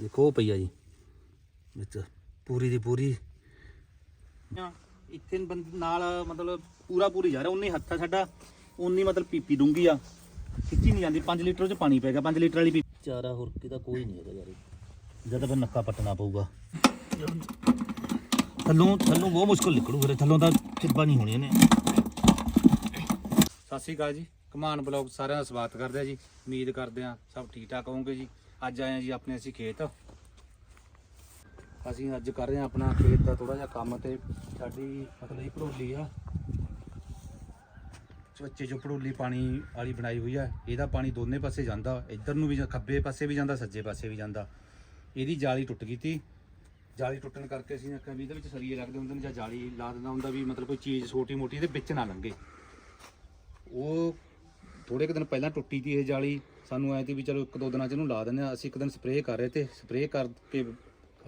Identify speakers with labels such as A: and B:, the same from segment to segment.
A: ਦੇਖੋ ਉਹ ਪਈ ਆ ਜੀ। ਵਿੱਚ ਪੂਰੀ ਦੀ ਪੂਰੀ। ਇੱਥੇ ਬੰਦ- ਨਾਲ ਮਤਲਬ ਪੂਰਾ ਪੂਰੀ ਜਾ ਰਿਹਾ ਉਨੀ ਹੱਥ ਆ ਸਾਡਾ। ਉਨੀ ਮਤਲਬ ਪੀਪੀ ਡੂੰਗੀ ਆ। ਖਿੱਚੀ ਨਹੀਂ ਜਾਂਦੀ 5 ਲੀਟਰ ਚ ਪਾਣੀ ਪਏਗਾ 5 ਲੀਟਰ ਵਾਲੀ ਪੀਪੀ ਚਾਰਾ ਹੋਰ ਕਿਤਾ ਕੋਈ ਨਹੀਂ ਹੈਗਾ ਯਾਰ। ਜਦ ਫਿਰ ਨੱਕਾ ਪੱਟਣਾ ਪਊਗਾ। ਥੱਲੋਂ ਥੱਲੋਂ ਬਹੁਤ ਮੁਸ਼ਕਲ ਨਿਕਲੂ ਫਿਰ ਥੱਲੋਂ ਤਾਂ ਟਿੱਬਾ ਨਹੀਂ ਹੋਣੀ ਇਹਨੇ। ਸਤਿ ਸ਼੍ਰੀ ਅਕਾਲ ਜੀ ਕਮਾਨ ਬਲੌਗ ਸਾਰਿਆਂ ਦਾ ਸਵਾਗਤ ਕਰਦੇ ਆ ਜੀ। ਉਮੀਦ ਕਰਦੇ ਆ ਸਭ ਠੀਕ ਠਾਕ ਹੋਵੋਗੇ ਜੀ। ਅੱਜ ਆਏ ਆ ਜੀ ਆਪਣੇ ਅਸੀਂ ਖੇਤ। ਅਸੀਂ ਅੱਜ ਕਰ ਰਹੇ ਆ ਆਪਣਾ ਖੇਤ ਦਾ ਥੋੜਾ ਜਿਹਾ ਕੰਮ ਤੇ ਸਾਡੀ ਮਤਲਬ ਇਹ ਭੜੋਲੀ ਆ। ਬੱਚੇ ਜੋ ਭੜੋਲੀ ਪਾਣੀ ਵਾਲੀ ਬਣਾਈ ਹੋਈ ਆ, ਇਹਦਾ ਪਾਣੀ ਦੋਨੇ ਪਾਸੇ ਜਾਂਦਾ, ਇੱਧਰ ਨੂੰ ਵੀ ਜਾਂ- ਖੱਬੇ ਪਾਸੇ ਵੀ ਜਾਂਦਾ, ਸੱਜੇ ਪਾਸੇ ਵੀ ਜਾਂਦਾ। ਇਹਦੀ ਜਾਲੀ ਟੁੱਟ ਗਈ ਤੀ। ਜਾਲੀ ਟੁੱਟਣ ਕਰਕੇ ਅਸੀਂ ਆਖਿਆ ਵੀ ਇਹਦੇ ਵਿੱਚ ਸਰੀਏ ਲੱਗਦੇ ਹੁੰਦੇ ਨੇ ਜਾਂ ਜਾਲੀ ਲਾ ਦਿੰਦਾ ਹੁੰਦਾ ਵੀ ਮਤਲਬ ਕੋਈ ਚੀਜ਼ ਛੋਟੀ ਮੋਟੀ ਇਹਦੇ ਵਿੱਚ ਨਾ ਲੰਘੇ। ਉਹ ਥੋੜੇ ਕੁ ਦਿਨ ਪਹਿਲਾਂ ਟੁੱਟੀ ਤੀ ਇਹ ਜਾਲੀ। ਸਾਨੂੰ ਐ ਤੀ ਵੀ ਚਲੋ ਇੱਕ ਦੋ ਦਿਨਾਂ ਚ ਇਹਨੂੰ ਲਾ ਦਿੰਦੇ ਆ ਅਸੀਂ ਇੱਕ ਦਿਨ ਸਪਰੇਅ ਕਰ ਰਹੇ ਤੇ ਸਪਰੇਅ ਕਰਕੇ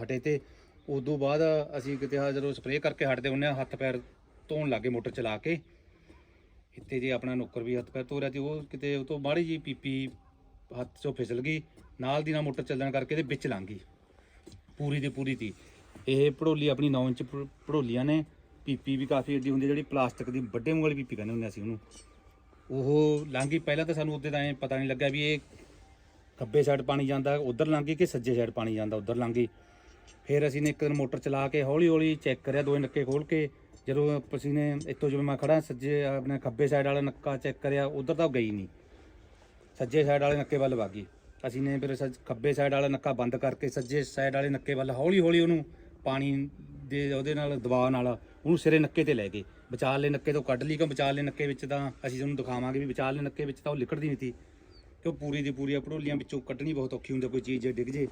A: ਹਟੇ ਤੇ ਉਦੋਂ ਬਾਅਦ ਅਸੀਂ ਕਿਤੇ ਆ ਜਦੋਂ ਸਪਰੇਅ ਕਰਕੇ ਹਟਦੇ ਹੁੰਨੇ ਆ ਹੱਥ ਪੈਰ ਧੋਣ ਲੱਗੇ ਮੋਟਰ ਚਲਾ ਕੇ। ਇੱਥੇ ਜੇ ਆਪਣਾ ਨੌਕਰ ਵੀ ਹੱਥ ਪੈਰ ਧੋ ਰਿਹਾ ਤੇ ਉਹ ਕਿਤੇ ਉਹ ਤੋਂ ਮਾੜੀ ਜੀ ਪੀਪੀ ਹੱਥ ਚੋਂ ਫਿਸਲ ਗਈ, ਨਾਲ ਦੀ ਨਾਲ ਮੋਟਰ ਚੱਲਣ ਕਰਕੇ ਇਹਦੇ ਵਿੱਚ ਲੰਘ ਗਈ। ਪੂਰੀ ਦੀ ਪੂਰੀ ਤੀ। ਇਹ ਪੜੋਲੀ ਆਪਣੀ 9 ਇੰਚ ਭ- ਭੜੋਲੀਆਂ ਨੇ। ਪੀਪੀ ਵੀ ਕਾਫੀ ਏਡੀ ਹੁੰਦੀ ਜਿਹੜੀ ਪਲਾਸਟਿਕ ਦੀ ਵੱਡੇ ਮੂੰਹ ਵਾਲੀ ਪੀਪੀ ਕਹਿੰਦੇ ਹੁੰਦੇ ਅਸੀਂ ਉਹਨੂੰ। ਉਹ ਲੰਘੀ ਪਹਿਲਾਂ ਤਾਂ ਸਾਨੂੰ ਉੱਤੇ ਤਾਂ ਐ ਪਤਾ ਨਹੀਂ ਲੱਗਿਆ ਵੀ ਇਹ ਖੱਬੇ ਸਾਈਡ ਪਾਣੀ ਜਾਂਦਾ, ਉਧਰ ਲੰਘੀ ਕਿ ਸੱਜੇ ਸਾਈਡ ਪਾਣੀ ਜਾਂਦਾ, ਉਧਰ ਲੰਘੀ ਫਿਰ ਅਸੀਂ ਨੇ ਇੱਕ ਦਿਨ ਮੋਟਰ ਚਲਾ ਕੇ ਹੌਲੀ ਹੌਲੀ ਚੈੱਕ ਕਰਿਆ ਦੋਏ ਨੱਕੇ ਖੋਲ ਕੇ। ਜਦੋਂ ਅਸੀਂ ਨੇ ਇੱਥੋਂ ਜਿਵੇਂ ਮੈਂ ਖੜਾ ਸੱਜੇ ਆਪਣੇ ਖੱਬੇ ਸਾਈਡ ਵਾਲਾ ਨੱਕਾ ਚੈੱਕ ਕਰਿਆ, ਉਧਰ ਤਾਂ ਉਹ ਗਈ ਨਹੀਂ। ਸੱਜੇ ਸਾਈਡ ਵਾਲੇ ਨੱਕੇ ਵੱਲ ਵਾਗੀ ਅਸੀਂ ਨੇ ਫਿਰ ਸੱਜ- ਖੱਬੇ ਸਾਈਡ ਵਾਲਾ ਨੱਕਾ ਬੰਦ ਕਰਕੇ ਸੱਜੇ ਸਾਈਡ ਵਾਲੇ ਨੱਕੇ ਵੱਲ ਹੌਲੀ ਹੌਲੀ ਉਹਨੂੰ ਪਾਣੀ ਦੇ ਉਹਦੇ ਨਾਲ, ਦਬਾਅ ਨਾਲ ਉਹਨੂੰ ਸਿਰੇ ਨੱਕੇ ਤੇ ਲੈ ਗਏ। ਵਿਚਾਲੇ ਨੱਕੇ ਤੋਂ ਕੱਢ ਲਈ ਕਿ ਵਿਚਾਲੇ ਨੱਕੇ ਵਿੱਚ ਤਾਂ ਅਸੀਂ ਤੁਹਾਨੂੰ ਦਿਖਾਵਾਂਗੇ ਵੀ ਵਿਚਾਲੇ ਨੱਕੇ ਵਿੱਚ ਤਾਂ ਉਹ ਲਿਕੜਦੀ ਨਹੀਂ ਸੀ। ਕਿ ਉਹ ਪੂਰੀ ਦੀ ਪੂਰੀ ਭੜੋਲੀਆਂ ਵਿੱਚੋਂ ਕੱਢਣੀ ਬਹੁਤ ਔਖੀ ਹੁੰਦੀ ਕੋਈ ਚੀਜ਼ ਜੇ ਡਿੱਗ ਜੇ।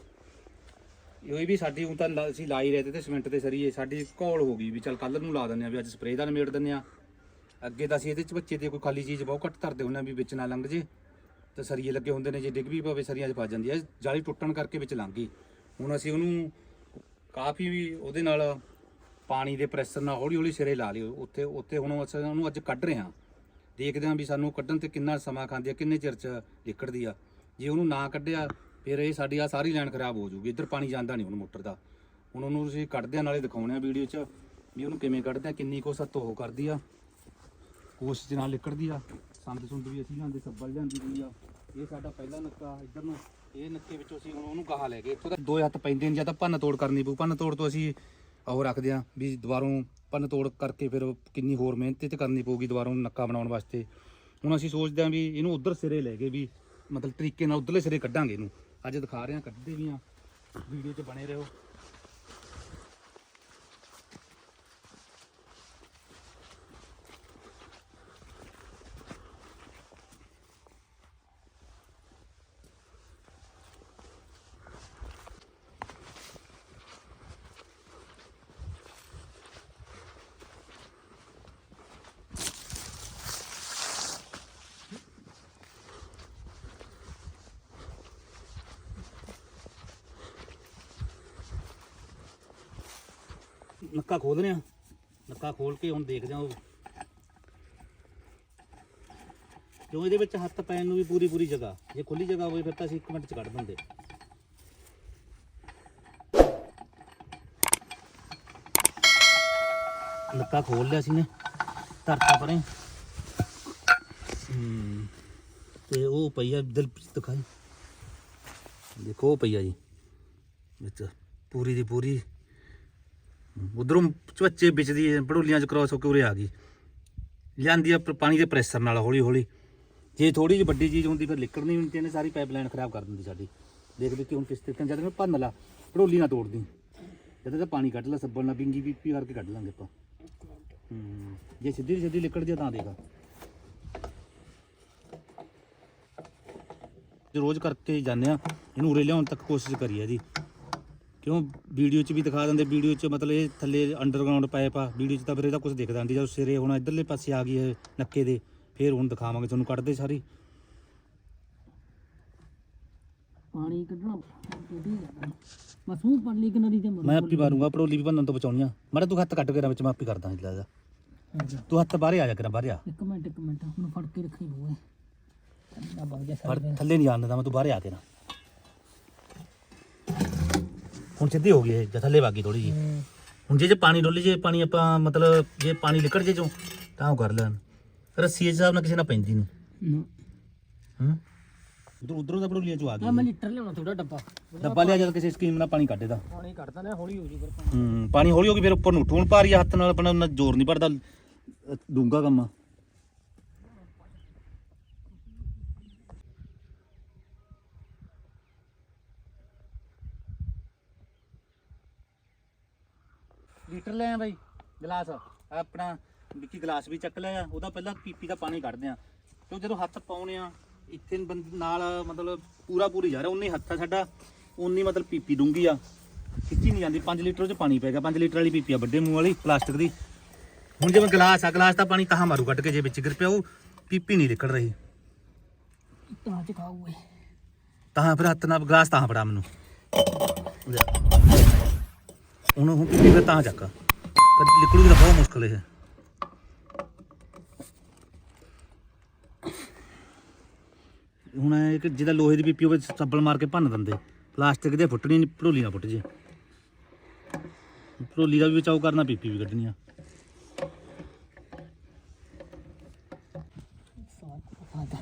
A: ਇਹ ਵੀ ਸਾਡੀ, ਹੁਣ ਤਾਂ ਲਾ- ਅਸੀਂ ਲਾਈ ਰਹੇ ਤੇ ਤੇ ਸਿਮੈਂਟ ਤੇ ਸਰੀਏ, ਸਾਡੀ ਘੋਲ ਹੋ ਗਈ ਵੀ ਚੱਲ ਕੱਲ ਨੂੰ ਲਾ ਦਿੰਦੇ ਆ ਵੀ ਅੱਜ ਸਪਰੇਅ ਦਾ ਨਿਮੇੜ ਦਿੰਦੇ ਆ। ਅੱਗੇ ਤਾਂ ਅਸੀਂ ਇਹਦੇ ਚ ਬੱਚੇ ਦੀ ਕੋਈ ਖਾਲੀ ਚੀਜ਼ ਬਹੁਤ ਘੱਟ ਧਰਦੇ ਹੁੰਦੇ ਆ ਵੀ ਵਿੱਚ ਨਾ ਲੰਘ ਜੇ, ਤੇ ਸਰੀਏ ਲੱਗੇ ਹੁੰਦੇ ਨੇ, ਜੇ ਡਿੱਗ ਵੀ ਪਵੇ ਸਰੀਆਂ 'ਚ ਫਸ ਜਾਂਦੀ ਹੈ ਜਾਲੀ ਟੁੱਟਣ ਕਰਕੇ ਵਿੱਚ ਲੰਘ ਗਈ। ਹੁਣ ਅਸੀਂ ਉਹਨੂੰ ਕਾਫੀ ਵੀ ਉਹਦੇ ਨਾਲ ਪਾਣੀ ਦੇ ਪ੍ਰੈਸ਼ਰ ਨਾਲ ਹੌਲੀ ਹੌਲੀ ਸਿਰੇ ਲਾ ਲਿਓ। ਉੱਥੇ ਉੱਥੇ ਹੁਣ ਅਸੀਂ ਉਹਨੂੰ ਅੱਜ ਕੱਢ ਰਹੇ ਹਾਂ। ਦੇਖਦੇ ਹਾਂ ਵੀ ਸਾਨੂੰ ਕੱਢਣ ਤੇ ਕਿੰਨਾ ਸਮਾਂ ਖਾਂਦੀ ਆ, ਕਿੰਨੇ ਚਿਰ ਚ ਲਿਕੜਦੀ ਆ। ਜੇ ਉਹਨੂੰ ਨਾ ਕੱਢਿਆ, ਫਿਰ ਇਹ ਸਾਡੀ ਆ ਸਾਰੀ ਲਾਈਨ ਖਰਾਬ ਹੋ ਜਾਊਗੀ। ਇੱਧਰ ਪਾਣੀ ਜਾਂਦਾ ਨਹੀਂ ਹੁਣ ਮੋਟਰ ਦਾ। ਹੁਣ ਉਹਨੂੰ ਤੁਸੀਂ ਕੱਢਦੇ ਆ, ਨਾਲੇ ਦਿਖਾਉਣੇ ਆ ਵੀਡੀਓ 'ਚ ਵੀ ਉਹਨੂੰ ਕਿਵੇਂ ਕੱਢਦੇ ਆ, ਕਿੰਨੀ ਕੋ ਸੱਤ ਉਹ ਕਰਦੀ ਆ। ਕੋਸ਼ਿਸ਼ ਨਾਲ ਲਿਕੜਦੀ ਆ। ਸੰਦ ਸੁੰਦ ਵੀ ਅਸੀਂ ਲਿਆਂਦੇ, ਸੱਬਲ ਲਿਆਂਦੀ ਹੋਈ ਆ। ਇਹ ਸਾਡਾ ਪਹਿਲਾ ਨੱਕਾ ਇੱਧਰ ਨੂੰ। ਇਹ ਨੱਕੇ ਵਿੱਚੋਂ ਅਸੀਂ ਹੁਣ ਉਹਨੂੰ ਗਾਹ ਲੈ ਗਏ ਇੱਥੋਂ ਤਾਂ ਦੋ ਹੱਥ ਪੈਂਦੇ ਨੇ, ਜਾਂ ਤਾਂ ਭੰਨ ਤੋੜ ਕਰਨੀ ਪਊ। ਭੰਨ ਤੋੜ ਤੋਂ ਅਸੀਂ ਉਹ ਰੱਖਦੇ ਆ ਵੀ ਦੁਬਾਰੋਂ ਭੰਨ ਤੋੜ ਕਰਕੇ ਫਿਰ ਕਿੰਨੀ ਹੋਰ ਮਿਹਨਤ ਤੇ ਕਰਨੀ ਪਊਗੀ ਦੁਬਾਰੋਂ ਨੱਕਾ ਬਣਾਉਣ ਵਾਸਤੇ। ਹੁਣ ਅਸੀਂ ਸੋਚਦੇ ਆ ਵੀ ਇਹਨੂੰ ਉਧਰ ਸਿਰੇ ਲੈ ਗਏ ਵੀ ਮਤਲਬ ਤਰੀਕੇ ਨਾਲ ਉਧਰਲੇ ਸਿਰੇ ਕੱਢਾਂਗੇ ਇਹਨੂੰ। ਅੱਜ ਦਿਖਾ ਰਹੇ ਆ ਕੱਢਦੇ ਵੀ ਆ ਵੀਡੀਓ 'ਚ ਬਣੇ ਰਹੋ। ਨੱਕਾ ਖੋਲਦੇ ਆ ਨੱਕਾ ਖੋਲ ਕੇ ਹੁਣ ਦੇਖਦੇ ਆ ਉਹ। ਕਿਉਂ ਇਹਦੇ ਵਿੱਚ ਹੱਥ ਪੈਣ ਨੂੰ ਵੀ ਪੂਰੀ ਪੂਰੀ ਜਗ੍ਹਾ। ਜੇ ਖੁੱਲੀ ਜਗ੍ਹਾ ਹੋਵੇ ਫਿਰ ਤਾਂ ਅਸੀਂ 1 ਮਿੰਟ ਚ ਕੱਢ ਦਿੰਦੇ। ਨੱਕਾ ਖੋਲ ਲਿਆ ਸੀ ਨੇ ਧਰਤਾ ਪਰੇ। ਹੂੰ। ਤੇ ਉਹ ਪਈਆ ਦਿਲ ਦਿਖਾਈ। ਦੇਖੋ ਉਹ ਪਈਆ ਜੀ। ਵਿੱਚ ਪੂਰੀ ਦੀ ਪੂਰੀ ਉਧਰੋਂ ਚਵੱਚੇ ਵਿੱਚ ਦੀ ਭੜੋਲੀਆਂ ਚ ਕ੍ਰਾਸ ਹੋ ਕੇ ਉਰੇ ਆ ਗਈ। ਲਿਆਂਦੀ ਆ ਪਾਣੀ ਦੇ ਪ੍ਰੈਸ਼ਰ ਨਾਲ ਹੌਲੀ ਹੌਲੀ ਜੇ ਥੋੜੀ ਜਿਹੀ ਵੱਡੀ ਚੀਜ਼ ਹੁੰਦੀ, ਫਿਰ ਲਿਕੜਨੀ ਹੁੰਦੀ ਇਹਨੇ ਸਾਰੀ ਪਾਈਪਲਾਈਨ ਖਰਾਬ ਕਰ ਦਿੰਦੀ ਸਾਡੀ। ਦੇਖ ਲਈ ਕਿ ਹੁਣ ਕਿਸ ਤਰੀਕੇ ਨਾਲ, ਜਦ ਮੈਂ ਭੰਨ ਲਾ ਭੜੋਲੀ ਨਾ ਤੋੜਦੀ। ਜਦ ਤਾਂ ਪਾਣੀ ਕੱਢ ਲਾ ਸੱਬਲ ਨਾਲ ਬਿੰਗੀ ਪੀਪੀ ਕਰਕੇ ਕੱਢ ਲਾਂਗੇ ਆਪਾਂ। ਹੂੰ, ਜੇ ਸਿੱਧੀ ਸਿੱਧੀ ਲਿਕੜ ਜੇ ਤਾਂ ਦੇਖਾ। ਰੋਜ਼ ਕਰਕੇ ਜਾਂਦੇ ਆ, ਇਹਨੂੰ ਉਰੇ ਲਿਆਉਣ ਤੱਕ ਕੋਸ਼ਿਸ਼ ਕਰੀ ਆ ਜੀ ਕਿਉਂ ਵੀਡੀਓ 'ਚ ਵੀ ਦਿਖਾ ਦਿੰਦੇ ਵੀਡੀਓ 'ਚ ਮਤਲਬ ਇਹ ਥੱਲੇ ਅੰਡਰਗਰਾਉਂਡ ਪਾਈਪ ਆ ਵੀਡੀਓ 'ਚ ਤਾਂ ਫਿਰ ਇਹਦਾ ਕੁਝ ਦਿਖਦਾ ਨਹੀਂ ਜਦੋਂ ਸਿਰੇ ਹੁਣ ਇਧਰਲੇ ਪਾਸੇ ਆ ਗਈ ਨੱਕੇ ਦੇ ਫਿਰ ਹੁਣ ਦਿਖਾਵਾਂਗੇ ਤੁਹਾਨੂੰ ਕੱਢਦੇ ਸਾਰੀ।
B: ਪਾਣੀ ਕੱਢਣਾ ਟੁੱਟੀ ਜਾਂਦਾ ਬਸ ਮੂੰਹ ਪੜਲੀ ਕਿ ਨਦੀ ਤੇ ਮਰ
A: ਮੈਂ ਆਪੀ ਮਾਰੂੰਗਾ ਪੜੋਲੀ ਵੀ ਬੰਨਣ ਤੋਂ ਬਚਾਉਣੀਆਂ ਮਾੜਾ ਤੂੰ ਹੱਥ ਕੱਟ ਕੇ ਨਾ ਵਿੱਚ ਮੈਂ ਆਪੀ ਕਰਦਾ ਇਦਾਂ ਦਾ ਤੂੰ ਹੱਥ ਬਾਹਰੇ ਆ ਜਾ ਕਰਾਂ ਬਾਹਰੇ ਆ।
B: ਇੱਕ ਮਿੰਟ ਇੱਕ ਮਿੰਟ ਹੁਣ ਫੜ ਕੇ ਰੱਖੀ ਹੋਏ ਨਾ ਬਗ ਜਾ
A: ਪਰ
B: ਸਾਰੇ
A: ਥੱਲੇ ਨਹੀਂ ਆਣ ਦਿੰਦਾ ਮੈਂ ਤੂੰ ਬਾਹਰੇ ਆ ਕੇ ਨਾ ਹੁਣ ਸਿੱਧੀ ਹੋ ਗਈ ਇਹ ਜਾਂ ਥੱਲੇ ਵਾਗੀ ਥੋੜੀ ਜੀ ਹੁਣ ਜੇ ਜੇ ਪਾਣੀ ਡੋਲੀ ਜੇ ਪਾਣੀ ਆਪਾਂ ਮਤਲਬ ਜੇ ਪਾਣੀ ਨਿਕਲ ਜੇ ਚੋਂ ਤਾਂ ਉਹ ਕਰ ਲੈਣ। ਰੱਸੀ ਦੇ ਹਿਸਾਬ ਨਾਲ ਕਿਸੇ ਨਾਲ ਪੈਂਦੀ ਨਹੀਂ। ਹੂੰ? ਉਧਰ ਉਧਰੋਂ ਦਾ ਬੜੋਲੀਆਂ ਚੋਂ ਆ ਗਈ।
B: ਮੈਂ ਲੀਟਰ ਲਿਆਉਣਾ ਥੋੜਾ ਡੱਬਾ।
A: ਡੱਬਾ ਲਿਆ ਜਦ ਕਿਸੇ ਸਕੀਮ ਨਾਲ ਪਾਣੀ ਕੱਢੇ ਦਾ।
B: ਪਾਣੀ ਕੱਢਦਾ ਨਾ ਹੌਲੀ ਹੋ ਜੂ ਫਿਰ ਪਾਣੀ।
A: ਹੂੰ ਪਾਣੀ ਹੌਲੀ ਹੋ ਗਈ ਫਿਰ ਉੱਪਰ ਨੂੰ ਭਾਰੀ ਆ, ਹੱਥ ਨਾਲ ਆਪਣਾ ਜ਼ੋਰ ਨਹੀਂ ਪੜਦਾ ਡੂੰਗਾ ਕੰਮ ਲੀਟਰ ਲੈ ਆ ਬਾਈ ਗਲਾਸ। ਆਪਣਾ ਵਿੱਕੀ ਗਲਾਸ ਵੀ ਚੱਕ ਲਿਆ ਉਹਦਾ ਪਹਿਲਾਂ ਪੀਪੀ ਦਾ ਪਾਣੀ ਕੱਢਦੇ ਆ। ਕਿਉਂ ਜਦੋਂ ਹੱਥ ਪਾਉਣੇ ਆ ਇੱਥੇ ਬੰਦ- ਨਾਲ ਮਤਲਬ ਪੂਰਾ ਪੂਰੀ ਜਾ ਰਿਹਾ ਉਨੇ ਹੱਥ ਆ ਸਾਡਾ। ਉਨੀ ਮਤਲਬ ਪੀਪੀ ਡੂੰਗੀ ਆ। ਖਿੱਚੀ ਨਹੀਂ ਜਾਂਦੀ। 5 ਲੀਟਰ ਚ ਪਾਣੀ ਪੈਗਾ 5 ਲੀਟਰ ਵਾਲੀ ਪੀਪੀ ਆ ਵੱਡੇ ਮੂੰਹ ਵਾਲੀ ਪਲਾਸਟਿਕ ਦੀ। ਹੁਣ ਜਿਵੇਂ ਗਲਾਸ ਆ ਗਲਾਸ ਦਾ ਪਾਣੀ ਤਾਂ ਮਾਰੂ ਕੱਢ ਕੇ ਜੇ ਵਿੱਚ ਗਿਰ ਪਿਆ ਉਹ ਪੀਪੀ ਨਹੀਂ ਨਿਕਲ ਰਹੀ।
B: ਤਾਂ ਚ ਖਾਊ
A: ਤਾਂ ਫਿਰ ਹੱਥ ਨਾਲ ਗਲਾਸ ਤਾਂ ਫੜਾ ਮੈਨੂੰ। ਲੈ। ਹੁਣ ਹੁਣ ਪੀਪੀ ਤਾਂ ਚੱਕ। ਲਿਕੜੂ ਦਾ ਬਹੁਤ ਮੁਸ਼ਕਲ ਹੈ ਹੁਣ ਇਹ ਜਿਹਦਾ ਲੋਹੇ ਦੀ ਪੀਪੀ ਹੋਵੇ, ਸੱਬਲ ਮਾਰ ਕੇ ਭੰਨ ਦਿੰਦੇ। ਪਲਾਸਟਿਕ ਦੇ ਫੁੱਟਣੀ ਨਹੀਂ, ਭੜੋਲੀ ਨਾ ਫੁੱਟ ਜੇ। ਭੜੋਲੀ ਦਾ ਵੀ ਬਚਾਓ ਕਰਨਾ ਪੀਪੀ ਵੀ ਕੱਢਣੀ ਆ।
B: ਫਾਦਾ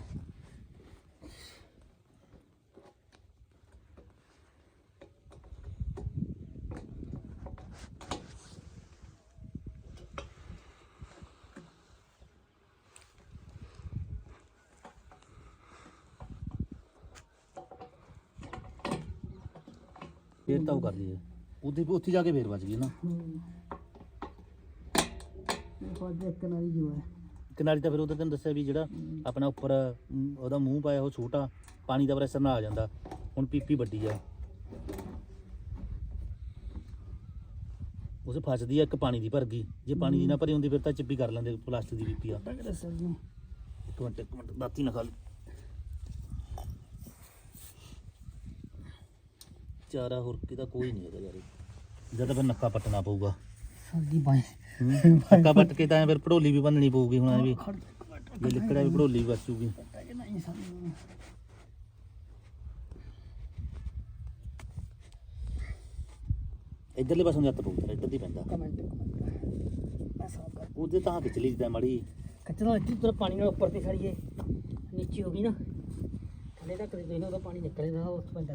A: ਤਾਂ ਉਹ ਕਰ ਲਈਏ ਉੱਥੇ ਉੱਥੇ ਜਾ ਕੇ ਫੇਰ ਵੱਜ ਗਈ ਨਾ।
B: ਇੱਕ ਨਾਲ ਹੀ ਜੋ ਹੈ।
A: ਕਿਨਾਰੀ ਤਾਂ ਫਿਰ ਉਹਦੇ ਤੈਨੂੰ ਦੱਸਿਆ ਵੀ ਜਿਹੜਾ ਆਪਣਾ ਉੱਪਰ ਅਮ, ਉਹਦਾ ਮੂੰਹ ਪਾਇਆ ਉਹ ਛੋਟਾ ਪਾਣੀ ਦਾ ਪ੍ਰੈਸ਼ਰ ਨਾਲ ਆ ਜਾਂਦਾ। ਹੁਣ ਪੀਪੀ ਵੱਡੀ ਆ। ਉਸੇ ਫਸਦੀ ਆ ਇੱਕ ਪਾਣੀ ਦੀ ਭਰ ਗਈ। ਜੇ ਪਾਣੀ ਦੀ ਨਾ ਭਰੀ ਹੁੰਦੀ ਫਿਰ ਤਾਂ ਚਿੱਪੀ ਕਰ ਲੈਂਦੇ ਪਲਾਸਟਿਕ ਦੀ ਪੀਪੀ ਆ।
B: ਨੂੰ
A: ਇੱਕ ਮਿੰਟ ਇੱਕ ਮਿੰਟ ਦਾਤੀ ਨਾ ਖਾ ਲਈ ਚਾਰਾ ਹੋਰ ਕਿਦਾ ਕੋਈ ਨਹੀਂ ਹੈਗਾ ਯਾਰ। ਜਦ ਫਿਰ ਨੱਕਾ ਪੱਟਣਾ ਪਊਗਾ।
B: ਸਰਦੀ ਬਾਈ
A: ਨੱਕਾ ਪੱਟ ਕੇ ਤਾਂ ਫਿਰ ਪੜੋਲੀ ਵੀ ਬੰਨਣੀ ਪਊਗੀ ਹੁਣ ਐ ਵੀ। ਜੇ ਲਿਕੜਾ ਵੀ ਪੜੋਲੀ ਵੀ ਬਚੂਗੀ ਇਧਰਲੇ ਪਾਸੋਂ ਜੱਤ ਪਊਗਾ ਇੱਧਰ ਦੀ ਪੈਂਦਾ।
B: Comment comment.
A: ਉਹਦੇ ਤਾਂ ਵਿਚਲੀ ਜਿੱਦਾਂ ਮੜੀ।
B: ਕੱਚਾ ਇੱਥੇ ਤੇਰਾ ਪਾਣੀ ਨਾਲ ਉੱਪਰ ਤੇ ਖੜੀਏ ਨੀਚੇ ਹੋ ਗਈ ਨਾ। ਥੱਲੇ ਤੱਕ ਦੇ ਉਹਦਾ ਪਾਣੀ ਨਿਕਲੇਗਾ ਉਸ ਤੋਂ ਪੈਂਦਾ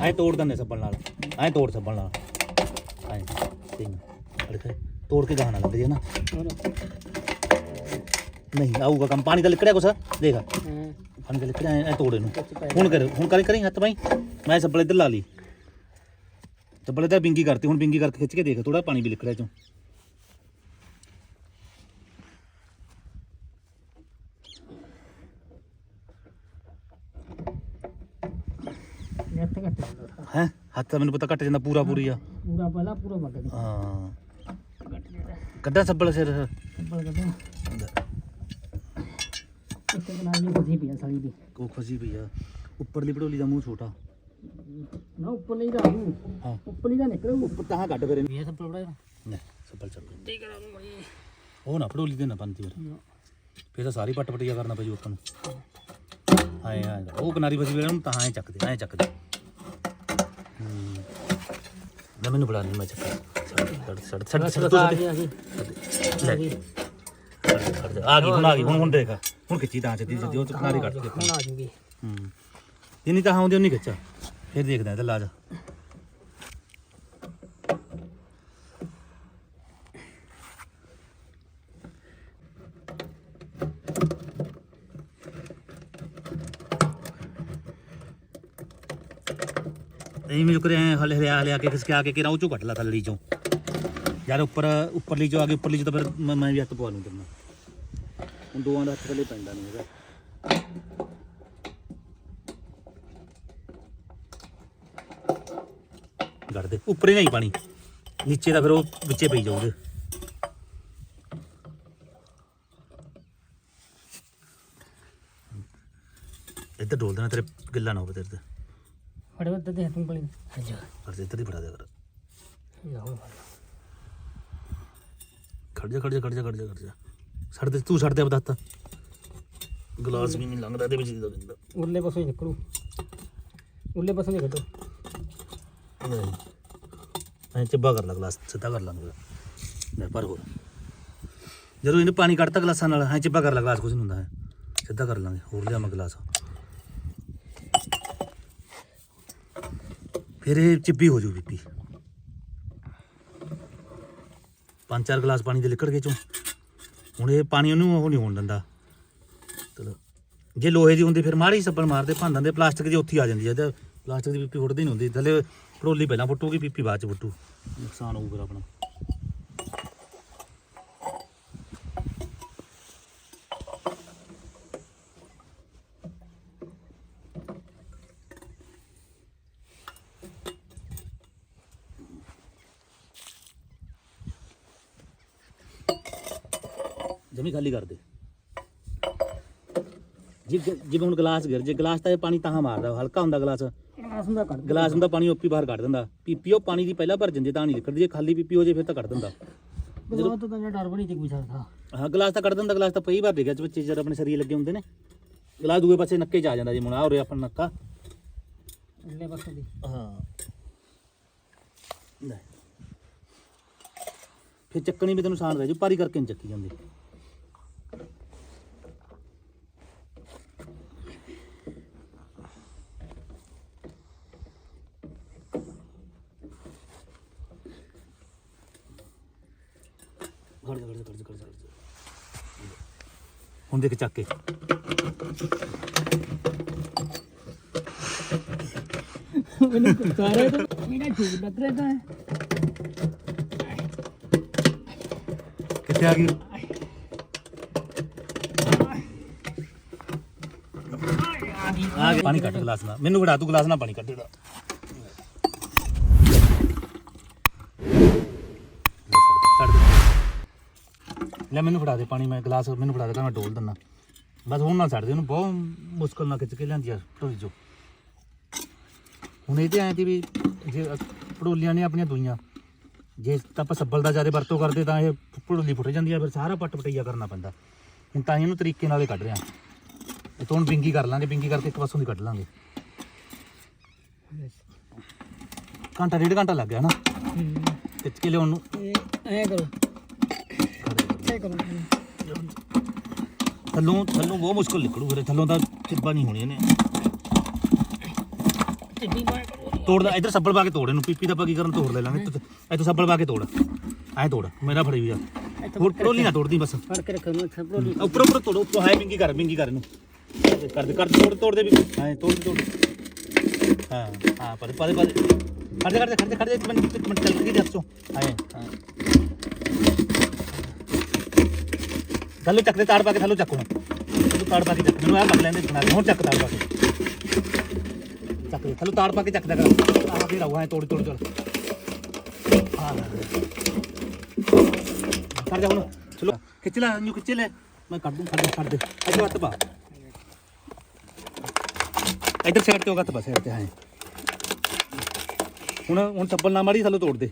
A: ਐ ਤੋੜ ਦਿੰਦੇ ਸੱਬਲ ਨਾਲ ਐ ਤੋੜ ਸੱਬਲ ਨਾਲ ਐ ਤਿੰਨ ਅੜਕੇ ਤੋੜ ਕੇ ਗਾਣਾ ਲੱਗ ਜੇ ਨਾ
B: ਹੋਰ
A: ਨਹੀਂ ਆਊਗਾ ਕੰਮ ਪਾਣੀ ਦਾ ਲਿਕੜਿਆ ਕੁਛ ਦੇਖ
B: ਹਾਂ
A: ਪਾਣੀ ਦਾ ਲਿਕੜਿਆ ਐ ਤੋੜੇ ਨੂੰ
B: ਕੁਛ ਪੈ
A: ਹੁਣ ਕਰ ਹੁਣ ਕਰੀ ਕਰੀ ਹੱਥ ਬਾਈ ਮੈਂ ਸੱਬਲ ਇੱਧਰ ਲਾ ਲਈ ਸੱਬਲ ਇੱਧਰ ਬਿੰਗੀ ਕਰਤੀ ਹੁਣ ਬਿੰਗੀ ਕਰਕੇ ਖਿੱਚ ਕੇ ਦੇਖ ਥੋੜਾ ਪਾਣੀ ਵੀ ਲਿਕੜਿਆ ਚੋਂ
B: ਨੈਟ ਘੱਟ ਜਾਂਦਾ
A: ਹੈ? ਹੱਥ ਤਾਂ ਮੈਨੂੰ ਪਤਾ ਘੱਟ ਜਾਂਦਾ ਪੂਰਾ ਪੂਰੀ ਆ।
B: ਪੂਰਾ ਪਹਿਲਾਂ ਪੂਰਾ ਮੱਗ ਦੇ
A: ਹਾਂ।
B: ਘੱਟ ਜਾਂਦਾ
A: ਕੱਢਾ ਸੱਬਲ ਸਿਰ।
B: ਅੱਬਲ ਕੱਢੋ। ਸਾਲੀ ਦੀ।
A: ਉਹ ਖਸੀ ਪਈ ਆ। ਉੱਪਰਲੀ ਪੜੋਲੀ ਦਾ ਮੂੰਹ ਛੋਟਾ।
B: ਨਾ ਉੱਪਰ ਨਹੀਂ ਦਾ
A: ਹਾਂ।
B: ਉੱਪਰ ਨਹੀਂ ਦਾ ਨਿਕਲੂ।
A: ਉੱਪਰ ਤਾਂ ਕੱਢ ਫਿਰ
B: ਇਹ ਸਭ ਪੜਦਾ
A: ਲੈ ਸੱਬਲ ਚੱਲ
B: ਕਰਾ ਦੂੰ ਬੜੀ
A: ਉਹ ਨਾ ਪੜੋਲੀ ਦੇ ਨਾ ਬੰਦੀ ਫਿਰ। ਫਿਰ ਤਾਂ ਸਾਰੀ ਪੱਟ ਪਟੀਆ ਕਰਨਾ ਪਈ ਉੱਪਰ ਨੂੰ। ਆਏ ਆਏ। ਉਹ ਕਿਨਾਰੀ ਫਸੀ ਵੇਲੇ ਨੂੰ ਤਾਂ ਐ ਚੱਕਦੇ ਐ ਚੱਕਦੇ ਲੈ ਮੈਨੂੰ ਬੁਲਾ ਨਹੀਂ ਮੈਂ ਚੱਕ ਛੱਡ ਛੱਡ ਛੱਡ ਛੱਡ
B: ਆ ਗਈ ਆ ਗਈ
A: ਲੈ। ਦੇ। ਆ ਹੁਣ ਆ ਗਈ ਹੁਣ ਹੁਣ ਦੇਖ। ਹੁਣ ਖਿੱਚੀ ਤਾਂ ਜਦੀ ਜਦੀ ਉਹ ਕਿਨਾਰੀ ਕੱਟ ਕੇ
B: ਹੁਣ ਆ ਜੂਗੀ।
A: ਹੂੰ। ਜਿੰਨੀ ਤਾਂ ਆਉਂਦੀ ਉਨੀ ਖਿੱਚਾ। ਫਿਰ ਦੇਖਦਾ ਇਹਦਾ ਲਾਜ ਇਹ ਮੈਨੂੰ ਕਰੇ ਹਲੇ ਹਰਿਆ ਹਲਿਆ ਕੇ ਖਿਸਕਿਆ ਕੇ ਕਿਰਾ ਉਹ ਚੋਂ ਕੱਢ ਲਾ ਥੱਲੜੀ ਚੋਂ। ਯਾਰ ਉੱਪਰ, ਉੱਪਰਲੀ ਚੋਂ ਆ ਗਈ ਉੱਪਰਲੀ ਚੋਂ ਤਾਂ ਫਿਰ ਮੈਂ ਮੈਂ ਵੀ ਹੱਥ ਪਵਾ ਲੂੰ ਤੇਰੇ ਹੁਣ ਦੋਵਾਂ ਦਾ ਹੱਥ ਥੱਲੇ ਪੈਂਦਾ ਨਹੀਂ ਹੈਗਾ। ਕੱਢ ਦੇ, ਉੱਪਰੇ ਨਹੀਂ ਪਾਣੀ। ਨੀਚੇ ਦਾ ਫਿਰ ਉਹ ਵਿੱਚੇ ਪਈ ਜਾਊਗੇ ਇੱਧਰ ਡੋਲ ਦੇਣਾ ਤੇਰੇ, ਗਿੱਲਾ ਨਾ ਹੋਵੇ ਤੇਰੇ ਤੇ।
B: ਫੜੇ ਵੱਧ ਦੇ ਹੱਥੋਂ ਹਜਾ
A: ਕਰ ਦੇ ਇੱਧਰ ਹੀ ਫੜਾ ਦੇ ਕਰ ਖੜ ਜਾ ਖੜ ਜਾ ਖੜ ਜਾ ਖੜ ਜਾ ਖੜ ਜਾ। ਛੱਡ ਦੇ ਤੂੰ ਛੱਡ ਦੇ ਆਪਦਾ ਹੱਥ। ਗਲਾਸ ਵੀ ਨਹੀਂ ਲੰਘਦਾ ਇਹਦੇ ਵਿੱਚ ਦਾ ਦਿੰਦਾ
B: ਉਰਲੇ ਪਾਸੋਂ ਹੀ ਨਿਕਲੂ। ਉਰਲੇ ਪਾਸੋਂ ਨਹੀਂ
A: ਨਹੀਂ। ਐ ਚੱਬਾ ਕਰ ਲਾ ਗਲਾਸ ਸਿੱਧਾ ਕਰ ਲਾਂਗੇ ਲੈ ਪਰ ਹੋਰ। ਜਦੋਂ ਇਹਨੇ ਪਾਣੀ ਕੱਢਤਾ ਗਲਾਸਾਂ ਨਾਲ ਐ ਚੱਬਾ ਕਰ ਲਾ ਗਲਾਸ ਕੁਝ ਨਹੀਂ ਹੁੰਦਾ ਹੈ ਸਿੱਧਾ ਕਰ ਲਾਂਗੇ ਹੋਰ ਲਿਆ ਮੈਂ ਗਲਾਸ। ਫਿਰ ਇਹ ਚਿੱਬੀ ਹੋ ਜੂ ਬੀਪੀ ਪੰਜ ਚਾਰ ਗਲਾਸ ਪਾਣੀ ਦੇ ਲਿਕੜ ਗਏ ਚੋਂ। ਹੁਣ ਇਹ ਪਾਣੀ ਉਹਨੂੰ ਉਹ ਨਹੀਂ ਹੋਣ ਦਿੰਦਾ। ਚਲੋ, ਜੇ ਲੋਹੇ ਦੀ ਹੁੰਦੀ ਫਿਰ ਮਾੜੀ ਸੱਪਣ ਮਾਰਦੇ ਭੰਨ ਦੇ ਪਲਾਸਟਿਕ ਦੀ ਉੱਥੇ ਆ ਜਾਂਦੀ ਹੈ ਤੇ ਪਲਾਸਟਿਕ ਦੀ ਪੀਪੀ ਫੁੱਟਦੀ ਨਹੀਂ ਹੁੰਦੀ, ਥੱਲੇ ਪੜੋਲੀ ਪਹਿਲਾਂ ਫੁੱਟੂਗੀ ਪੀਪੀ ਬਾਅਦ ਚ ਫੁੱਟੂ। ਨੁਕਸਾਨ ਹੋਊਗਾ ਆਪਣਾ। ਖਾਲੀ ਕਰ ਦੇ ਜਿਵੇਂ ਹੁਣ ਗਲਾਸ ਗਿਰ ਜੇ ਗਲਾਸ ਤਾਂ ਇਹ ਪਾਣੀ ਤਾਂ ਮਾਰਦਾ ਹਲਕਾ ਹੁੰਦਾ ਗਲਾਸ।
B: ਗਲਾਸ ਹੁੰਦਾ ਕੱਢ
A: ਗਲਾਸ ਹੁੰਦਾ ਪਾਣੀ ਉੱਪੀ ਬਾਹਰ ਕੱਢ ਦਿੰਦਾ। ਪੀਪੀ ਉਹ ਪਾਣੀ ਦੀ ਪਹਿਲਾਂ ਭਰ ਜਾਂਦੀ ਤਾਂ ਨਹੀਂ ਨਿਕਲਦੀ ਜੇ ਖਾਲੀ ਪੀਪੀ ਹੋ ਜੇ ਫਿਰ ਤਾਂ ਕੱਢ ਦਿੰਦਾ।
B: ਜਦੋਂ ਤੋਂ ਤਾਂ ਡਰ ਬਣੀ ਤੇ ਕੋਈ ਸਕਦਾ।
A: ਹਾਂ ਗਲਾਸ ਤਾਂ ਕੱਢ ਦਿੰਦਾ ਗਲਾਸ ਤਾਂ ਪਈ ਭਰ ਦੇ ਗਿਆ ਚ ਬੱਚੇ ਜਦ ਆਪਣੇ ਸਰੀਰ ਲੱਗੇ ਹੁੰਦੇ ਨੇ। ਗਲਾਸ ਦੂਏ ਪਾਸੇ ਨੱਕੇ ਚ ਆ ਜਾਂਦਾ ਜੀ ਮੁਣਾ ਉਰੇ ਆਪਣਾ ਨੱਕਾ।
B: ਉਰਲੇ ਪਾਸੋਂ ਦੀ।
A: ਹਾਂ। ਲੈ। ਫਿਰ ਚੱਕਣੀ ਵੀ ਤੈਨੂੰ ਆਸਾਨ ਰਹਿ ਜੂ ਪਾਰੀ ਕਰਕੇ ਨਹੀਂ ਚੱਕੀ ਜਾਂਦੀ ਖੜ ਜਾ ਖੜ ਜਾ ਖੜ ਜਾ ਖੜ ਜਾ, ਖੜ ਜਾ ਹੁਣ ਦੇਖ ਚੱਕ ਕੇ।
B: ਮੈਨੂੰ ਸਾਰੇ ਤਾਂ ਮੇਰਾ ਠੀਕ ਲੱਗ ਰਿਹਾ ਤਾਂ।
A: ਕਿੱਥੇ ਆ ਗਈ? ਆ ਗਿਆ ਪਾਣੀ ਕੱਢ ਗਲਾਸ ਨਾਲ। ਮੈਨੂੰ ਫੜਾ ਤੂੰ ਗਲਾਸ ਨਾਲ ਪਾਣੀ ਕੱਢ ਇਹਦਾ। ਲੈ ਮੈਨੂੰ ਫੜਾ ਦੇ ਪਾਣੀ ਮੈਂ ਗਲਾਸ ਮੈਨੂੰ ਫੜਾ ਦੇ ਤਾਂ ਮੈਂ ਡੋਲ ਦਿੰਦਾ। ਬਸ ਹੁਣ ਨਾਲ ਛੱਡ ਦੇ ਉਹਨੂੰ ਬਹੁਤ ਮੁਸ਼ਕਲ ਨਾਲ ਖਿੱਚ ਕੇ ਲਿਆਂਦੀ ਆ ਢੋਈ ਚੋਂ। ਹੁਣ ਇਹ ਤੇ ਐਂ ਤੀ ਵੀ ਜੇ ਪੜੋਲੀਆਂ ਨੇ ਆਪਣੀਆਂ ਦੂਈਆਂ ਜੇ ਤਾਂ ਆਪਾਂ ਸੱਬਲ ਦਾ ਜ਼ਿਆਦਾ ਵਰਤੋਂ ਕਰਦੇ ਤਾਂ ਇਹ ਪੜੋਲੀ ਫੁੱਟ ਜਾਂਦੀ ਆ ਫਿਰ ਸਾਰਾ ਪੱਟ ਪਟਈਆ ਕਰਨਾ ਪੈਂਦਾ। ਹੁਣ ਤਾਂ ਇਹਨੂੰ ਤਰੀਕੇ ਨਾਲ ਹੀ ਕੱਢ ਰਿਹਾ। ਇਹ ਤੋਂ ਬਿੰਗੀ ਕਰ ਲਾਂਗੇ ਬਿੰਗੀ ਕਰਕੇ ਇੱਕ ਪਾਸੋਂ ਦੀ ਕੱਢ ਲਾਂਗੇ। ਘੰਟਾ ਡੇਢ ਘੰਟਾ ਲੱਗ ਗਿਆ ਨਾ। ਖਿੱਚ ਕੇ ਲਿਆਉਣ ਨੂੰ।
B: ਇਹ ਐ ਕਰੋ। ਐ ਕਰੋ
A: ਥੱਲੋਂ ਥੱਲੋਂ ਬਹੁਤ ਮੁਸ਼ਕਲ ਨਿਕਲੂ ਫਿਰ ਥੱਲੋਂ ਤਾਂ ਚਿੱਬਾ ਨਹੀਂ ਹੋਣੀ ਇਹਨੇ।
B: ਟਿੱਡੀ ਮਾਰ ਕਰੋ
A: ਤੋੜਦਾ ਇੱਧਰ ਸੱਬਲ ਪਾ ਕੇ ਤੋੜ ਇਹਨੂੰ ਪੀਪੀ ਦਾ ਪਾ ਕੀ ਕਰਨ ਤੋੜ ਲੈ ਲਾਂਗੇ। ਇੱਥੋਂ- ਇੱਥੋਂ ਸੱਬਲ ਪਾ ਕੇ ਤੋੜ ਐ ਤੋੜ ਮੇਰਾ ਫੜੀ ਹੋਈ ਆ। ਹੋਰ ਪੜੋਲੀ ਨਾ ਤੋੜਦੀ ਬਸ।
B: ਫੜ ਕੇ ਰੱਖੋ ਨੂੰ ਛੱਪੜੋ ਦੀ
A: ਉੱਪਰ ਉੱਪਰ ਤੋੜ ਉੱਪਰ ਹਾਏ ਬਿੰਗੀ ਕਰ ਬਿੰਗੀ ਕਰ ਇਹਨੂੰ। ਕਰ ਦੇ ਕਰ ਦੇ ਤੋੜ ਤੋੜ ਦੇ ਵੀ। ਹਾਂ ਤੋੜ ਤੋੜ। ਹਾਂ ਹਾਂ ਪਰ ਪਰ ਪਰ ਖੜ ਜਾ ਖੜ ਜਾ ਖੜ ਜਾ ਖੜ ਜਾ ਇੱਕ ਮਿੰਟ ਇੱਕ ਮਿੰਟ ਚੱਲ ਕੇ ਦੱਸ? ਚੋ ਆਏ ਹਾਂ। ਥੱਲੋਂ ਚੱਕ ਤਾੜ ਪਾ ਕੇ ਥੱਲੋਂ ਚੱਕੋ। ਥੱਲੋਂ ਤਾੜ ਪਾ ਕੇ ਚੱਕ, ਮੈਨੂੰ ਆ ਕਰ ਲੈਂਦੇ ਬਣਾ ਕੇ ਹੁਣ ਚੱਕ ਤਾੜ ਪਾ ਕੇ। ਚੱਕ ਦੇ, ਥੱਲੋਂ ਤਾੜ ਪਾ ਕੇ ਚੱਕਦਾ ਕਰ। ਆ ਕੇ ਰਹੂ ਐ ਤੋੜ ਤੋੜ ਤੋੜ। ਹਾਂ ਕਰ ਜਾ ਹੁਣ, ਚਲੋ। ਖਿੱਚ ਲੈ ਨੂੰ ਖਿੱਚ ਲੈ। ਮੈਂ ਕੱਢ ਦੂੰ ਕੱਢ ਕੱਢ ਦੇ ਇੱਥੇ ਹੱਥ ਪਾ। ਇੱਧਰ ਸਾਈਡ ਤੇ ਹੋਗਾ ਤਾਂ ਬਸ ਸਾਈਡ ਤੇ, ਹਾਂ। ਹੁਣ ਹੁਣ ਚੱਪਲ ਨਾ ਮਾਰੀ, ਥੱਲੋਂ ਤੋੜ ਦੇ।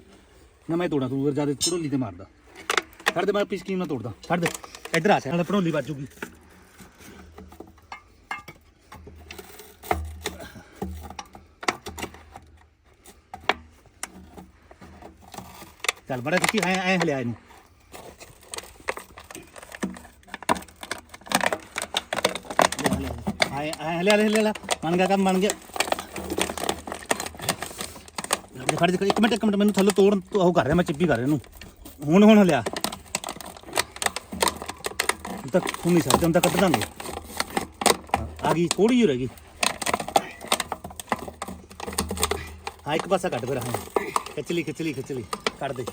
A: ਨਾ ਮੈਂ ਤੋੜਾਂ, ਤੂੰ ਜ਼ਿਆਦਾ ਪੜੋਲੀ ਤੇ ਮਾਰਦਾ। ਛੱਡ ਦੇ, ਮੈਂ ਆਪਣੀ ਨਾ ਤੋੜਦਾ। ਛੱਡ ਦੇ। ਇੱਧਰ ਆ ਨਾਲ ਪੜੋਲੀ ਵੱਜੂਗੀ। ਚੱਲ ਬੜਾ ਖਿੱਚੀ ਐ ਐ ਹਲਿਆ ਇਹਨੂੰ। ਆਏ ਆਏ ਹਲਿਆ ਹਲੇ ਬਣ ਗਿਆ ਕੰਮ, ਬਣ ਗਿਆ। ਫੜ ਦੇ, ਇੱਕ ਮਿੰਟ ਇੱਕ ਮਿੰਟ, ਮੈਨੂੰ ਥੱਲੇ ਤੋੜ ਉਹ ਕਰ ਰਿਹਾ, ਮੈਂ ਚਿੱਪੀ ਕਰ ਰਿਹਾ ਇਹਨੂੰ। ਹੁਣ ਹੁਣ ਹਲਿਆ। ਤਾਂ ਤੱਕ ਹੁਣ ਨਹੀਂ ਸਕਦਾ ਹੁਣ ਤਾਂ ਕੱਢ ਦਾਂਗੇ ਹਾਂ, ਆ ਗਈ ਥੋੜੀ ਜਿਹੀ ਰਹਿ ਗਈ। ਹਾਂ ਇੱਕ ਪਾਸਾ ਕੱਢ ਫਿਰ ਹਾਂ। ਖਿੱਚ ਲਈ ਖਿੱਚ ਲਈ ਖਿੱਚ ਲਈ। ਕੱਢ ਦੇ।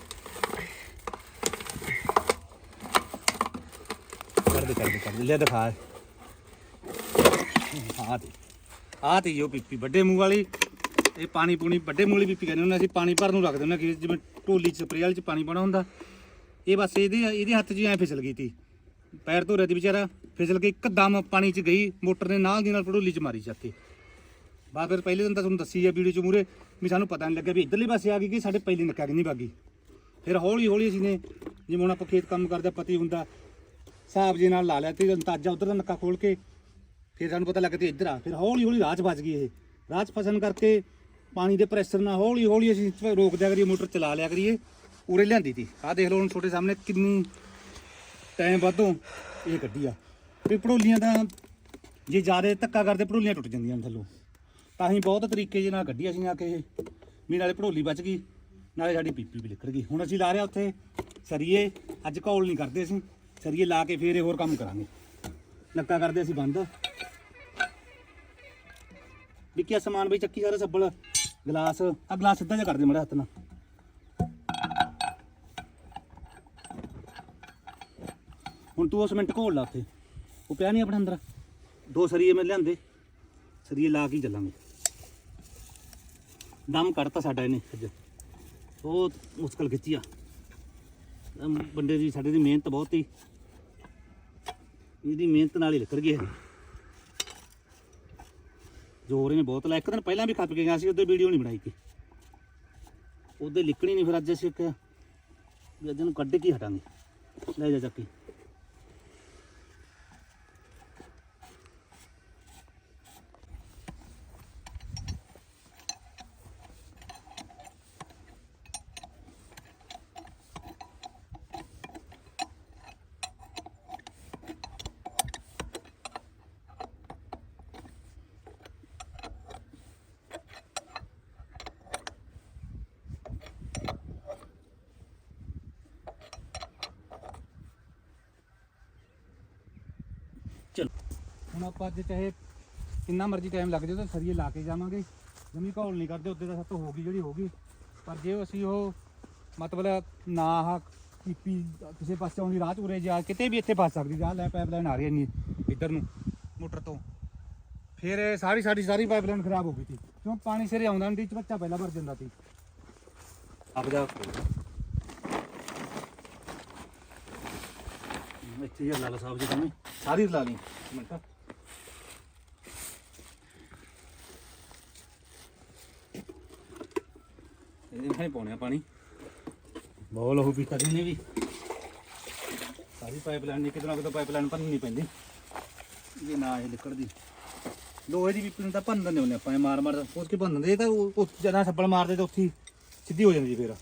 A: ਕੱਢ ਦੇ ਕੱਢ ਦੇ ਕੱਢ ਦੇ। ਲੈ ਦਿਖਾ। ਆ ਤੇ ਆ ਤੇ ਜੋ ਪੀਪੀ ਵੱਡੇ ਮੂੰਹ ਵਾਲੀ। ਇਹ ਪਾਣੀ ਪੂਣੀ ਵੱਡੇ ਮੂੰਹ ਵਾਲੀ ਪੀਪੀ ਕਹਿੰਦੇ ਹੁੰਦੇ ਅਸੀਂ ਪਾਣੀ ਭਰਨ ਨੂੰ ਰੱਖ ਦਿੰਦੇ ਕਿ ਜਿਵੇਂ ਢੋਲੀ ਚ ਸਪਰੇ ਵਾਲੀ ਚ ਪਾਣੀ ਪਾਉਣਾ ਹੁੰਦਾ। ਇਹ ਬਸ ਇਹਦੇ ਇਹਦੇ ਹੱਥ 'ਚ ਐ ਫਿਸਲ ਗਈ ਤੀ। ਪੈਰ ਧੋ ਰਿਹਾ ਤੀ ਵਿਚਾਰਾ, ਫਿਸਲ ਕੇ ਇੱਕਦਮ ਪਾਣੀ 'ਚ ਗਈ, ਮੋਟਰ ਨੇ ਨਾਲ ਦੀ ਨਾਲ ਢੋਲੀ 'ਚ ਮਾਰੀ ਚੱਕ ਕੇ। ਬਾਅਦ ਫਿਰ ਪਹਿਲੇ ਦਿਨ ਤਾਂ ਤੁਹਾਨੂੰ ਦੱਸੀ ਆ ਵੀਡੀਓ 'ਚ ਮੂਰੇ ਵੀ ਸਾਨੂੰ ਪਤਾ ਨਹੀਂ ਲੱਗਿਆ ਵੀ ਇੱਧਰਲੇ ਪਾਸੇ ਆ ਗਈ ਕਿ ਸਾਡੇ ਪਹਿਲੀ ਨੱਕਾ ਨਹੀਂ ਬਾਗੀ। ਫਿਰ ਹੌਲੀ ਹੌਲੀ ਅਸੀਂ ਨੇ, ਜਿਵੇਂ ਹੁਣ ਆਪਾਂ ਖੇਤ ਕੰਮ ਕਰਦੇ ਪਤੀ ਹੁੰਦਾ, ਹਿਸਾਬ ਜੀ ਨਾਲ ਲਾ ਲਿਆ ਤੇ ਅੰਦਾਜ਼ਾ ਉਧਰ ਦਾ ਨੱਕਾ ਖੋਲ ਕੇ ਫਿਰ ਸਾਨੂੰ ਪਤਾ ਲੱਗਿਆ ਤੇ ਇੱਧਰ ਆ। ਫਿਰ ਹੌਲੀ ਹੌਲੀ ਰਾਹ 'ਚ ਫਸ ਗਈ ਇਹ। ਰਾਹ 'ਚ ਫਸਣ ਕਰਕੇ ਪਾਣੀ ਦੇ ਪ੍ਰੈਸ਼ਰ ਨਾਲ ਹੌਲੀ ਹੌਲੀ ਅਸੀਂ ਰੋਕ ਦਿਆ ਕਰੀਏ, ਮੋਟਰ ਚਲਾ ਲਿਆ ਕਰੀਏ ਉਰੇ ਲਿਆਂਦੀ ਤੀ। ਆਹ ਦੇਖ ਲਓ ਹੁਣ ਤੁਹਾਡੇ ਸਾਹਮਣੇ ਕਿੰਨੀ ਟਾਈਮ ਬਾਅਦੋਂ ਇਹ ਕੱਢੀ ਆ। ਵੀ ਪੜੋਲੀਆਂ ਤਾਂ ਜੇ ਜ਼ਿਆਦਾ ਧੱਕਾ ਕਰਦੇ, ਪੜੋਲੀਆਂ ਟੁੱਟ ਜਾਂਦੀਆਂ ਨੇ ਥੱਲੋਂ। ਤਾਂ ਅਸੀਂ ਬਹੁਤ ਤਰੀਕੇ ਦੇ ਨਾਲ ਕੱਢੀ ਅਸੀਂ ਆ ਕੇ ਇਹ ਵੀ ਨਾਲੇ ਪੜੋਲੀ ਬਚ ਗਈ, ਨਾਲੇ ਸਾਡੀ ਪੀਪੀ ਵੀ ਨਿਕਲ ਗਈ। ਹੁਣ ਅਸੀਂ ਲਾ ਰਿਆ ਉੱਥੇ ਸਰੀਏ, ਅੱਜ ਕੌਲ ਨਹੀਂ ਕਰਦੇ ਅਸੀਂ, ਸਰੀਏ ਲਾ ਕੇ ਫੇਰ ਇਹ ਹੋਰ ਕੰਮ ਕਰਾਂਗੇ। ਨੱਕਾ ਕਰਦੇ ਅਸੀਂ ਬੰਦ। ਵਿਕਿਆ ਸਮਾਨ ਵੀ ਚੱਕੀ ਸਾਰਾ ਸੱਬਲ? ਗਲਾਸ ਆ ਗਲਾਸ ਸਿੱਧਾ ਜਿਹਾ ਕਰਦੇ ਮੜਾ ਹੱਥ ਨਾਲ। ਹੁਣ ਤੂੰ ਉਸ ਮਿੰਟ ਘੋਲ ਲਾ ਉੱਥੇ। ਉਹ ਪਿਆ ਨਹੀਂ ਆਪਣੇ ਅੰਦਰ। ਦੋ ਸਰੀਏ ਮੈਂ ਲਿਆਂਦੇ। ਸਰੀਏ ਲਾ ਕੇ ਹੀ ਚੱਲਾਂਗੇ। ਦਮ ਕੱਢਤਾ ਸਾਡਾ ਇਹਨੇ ਅੱਜ। ਬਹੁਤ ਮੁਸ਼ਕਲ ਖਿੱਚੀ ਆ। ਬੰਦੇ ਦੀ ਸਾਡੇ ਦੀ ਮਿਹਨਤ ਬਹੁਤ ਹੀ ਇਹਦੀ ਮਿਹਨਤ ਨਾਲ ਹੀ ਨਿਕਲ ਗਈ ਜ਼ੋਰ ਇਹਨੇ ਬਹੁਤ ਲਾਇਆ। ਇੱਕ ਦਿਨ ਪਹਿਲਾਂ ਵੀ ਖੱਪ ਕੇ ਗਿਆ ਸੀ, ਉਹਦੇ ਵੀਡੀਓ ਨਹੀਂ ਬਣਾਈ ਕਿ। ਉਹਦੇ ਲਿਕਣੀ ਨਹੀਂ ਫਿਰ ਅੱਜ ਅਸੀਂ ਇੱਕ ਵੀ ਅੱਜ ਨੂੰ ਕੱਢ ਕੇ ਹੀ ਹਟਾਂਗੇ। ਲੈ ਜਾ ਚੱਕੀ ਚਲੋ। ਹੁਣ ਆਪਾਂ ਅੱਜ ਚਾਹੇ ਕਿੰਨਾ ਮਰਜ਼ੀ ਟਾਈਮ ਲੱਗ ਜਾਏ ਤਾਂ ਸਰੀਏ ਲਾ ਕੇ ਜਾਵਾਂਗੇ। ਜਮੀ ਘੌਲ ਨਹੀਂ ਕਰਦੇ ਉੱਤੇ ਤਾਂ ਸੱਤ ਹੋ ਗਈ ਜਿਹੜੀ ਹੋ ਗਈ। ਪਰ ਜੇ ਅਸੀਂ ਉਹ ਮਤਲਬ ਨਾ ਆਹ ਕੀਪੀ ਕਿਸੇ ਪਾਸੇ ਆਉਂਦੀ ਰਾਹ ਚ ਉਰੇ ਜਾ ਕਿਤੇ ਵੀ ਇੱਥੇ ਫਸ ਸਕਦੀ ਜਾਂ ਲੈ ਪਾਈਪਲਾਈਨ ਆ ਰਹੀ ਹੈ ਇੰਨੀ ਇੱਧਰ ਨੂੰ ਮੋਟਰ ਤੋਂ। ਫਿਰ ਇਹ ਸਾਰੀ ਸਾਡੀ ਸਾਰੀ ਪਾਈਪਲਾਈਨ ਖਰਾਬ ਹੋ ਗਈ ਸੀ। ਕਿਉਂ? ਪਾਣੀ ਸਿਰੇ ਆਉਂਦਾ ਨਹੀਂ ਸੀ ਬੱਚਾ ਪਹਿਲਾਂ ਭਰ ਜਾਂਦਾ ਸੀ। ਆਪ ਜਾ ਇੱਥੇ ਹੀ ਲਾਲਾ ਸਾਹਿਬ ਜੀ ਕਹਿੰਦੇ ਸਾਰੀ ਲਾ ਲਈ। ਮਿੰਟ। ਇਹਦੇ ਹੀ ਪਾਉਣੇ ਆ ਪਾਣੀ। ਬਹੁਤ ਲਹੂ ਪੀਤਾ ਜੀ ਨੇ ਵੀ। ਸਾਰੀ ਪਾਈਪਲਾਈਨ ਨਹੀਂ ਕਿਤੇ ਨਾ ਕਿਤੇ ਪਾਈਪਲਾਈਨ ਭੰਨਣੀ ਪੈਂਦੀ। ਇਹ ਨਾ ਇਹ ਲਿਕੜਦੀ ਲੋਹੇ ਦੀ ਪੀਪੀ ਨੂੰ ਤਾਂ ਭੰਨ ਦਿੰਦੇ ਹੁੰਦੇ ਆਪਾਂ ਮਾਰ ਮਾਰ ਉਸ ਕੇ ਭੰਨ ਦਿੰਦੇ ਤਾਂ ਉਹ ਉਹ ਜਦਾਂ ਸੱਬਲ ਮਾਰਦੇ ਤਾਂ ਉੱਥੇ ਸਿੱਧੀ ਹੋ ਜਾਂਦੀ ਫਿਰ।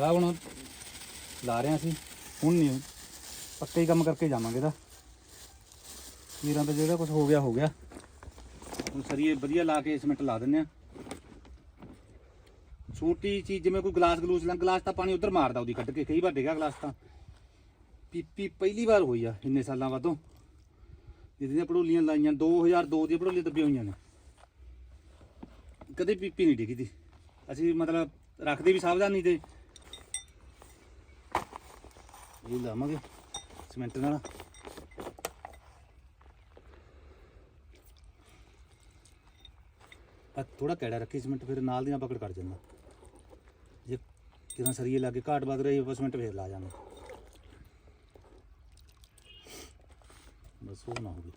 A: ਆ ਹੁਣ ਲਾ ਰਹੇ ਹਾਂ ਅਸੀਂ। ਹੁਣ ਨਹੀਂ ਪੱਕੇ ਹੀ ਕੰਮ ਕਰਕੇ ਜਾਵਾਂਗੇ ਦਾ ਵੀਰਾਂ ਦਾ ਜਿਹੜਾ ਕੁਝ ਹੋ ਗਿਆ ਹੋ ਗਿਆ। ਹੁਣ ਸਰੀਏ ਵਧੀਆ ਲਾ ਕੇ ਸਿਮੈਂਟ ਲਾ ਦਿੰਨੇ ਆ ਛੋਟੀ ਚੀਜ਼ ਜਿਵੇਂ ਕੋਈ ਗਲਾਸ ਗਲੂਸ ਲਾਂ ਗਲਾਸ ਤਾਂ ਪਾਣੀ ਉਧਰ ਮਾਰਦਾ ਉਹਦੀ ਕੱਢ ਕੇ, ਕਈ ਵਾਰ ਡਿੱਗਾ ਗਲਾਸ ਤਾਂ। ਪੀਪੀ ਪਹਿਲੀ ਵਾਰ ਹੋਈ ਆ ਇੰਨੇ ਸਾਲਾਂ ਬਾਅਦੋਂ। ਜਿਹਦੀਆਂ ਪੜੋਲੀਆਂ ਲਾਈਆਂ 2002 ਦੀਆਂ ਪੜੋਲੀਆਂ ਦੱਬੀਆਂ ਹੋਈਆਂ ਨੇ। ਕਦੇ ਪੀਪੀ ਨਹੀਂ ਡਿੱਗੀ ਦੀ ਅਸੀਂ ਮਤਲਬ ਰੱਖਦੇ ਵੀ ਸਾਵਧਾਨੀ ਤੇ। ਇਹ ਲਾਵਾਂਗੇ ਸਿਮੈਂਟ ਨਾਲ। ਆ ਥੋੜਾ ਕੈੜਾ ਰੱਖੀ ਸਿਮੈਂਟ ਫਿਰ ਨਾਲ ਦੀਆਂ ਪਕੜ ਕਰ ਜਾਂਦਾ। ਜੇ ਕਿਰਾਂ ਸਰੀਏ ਲਾ ਘਾਟ ਵੱਧ ਰਹੀ, ਬਸ ਮਿੰਟ ਫੇਰ ਲਾ ਜਾਂਗੇ ਬਸ ਉਹ ਨਾ ਹੋਵੇ।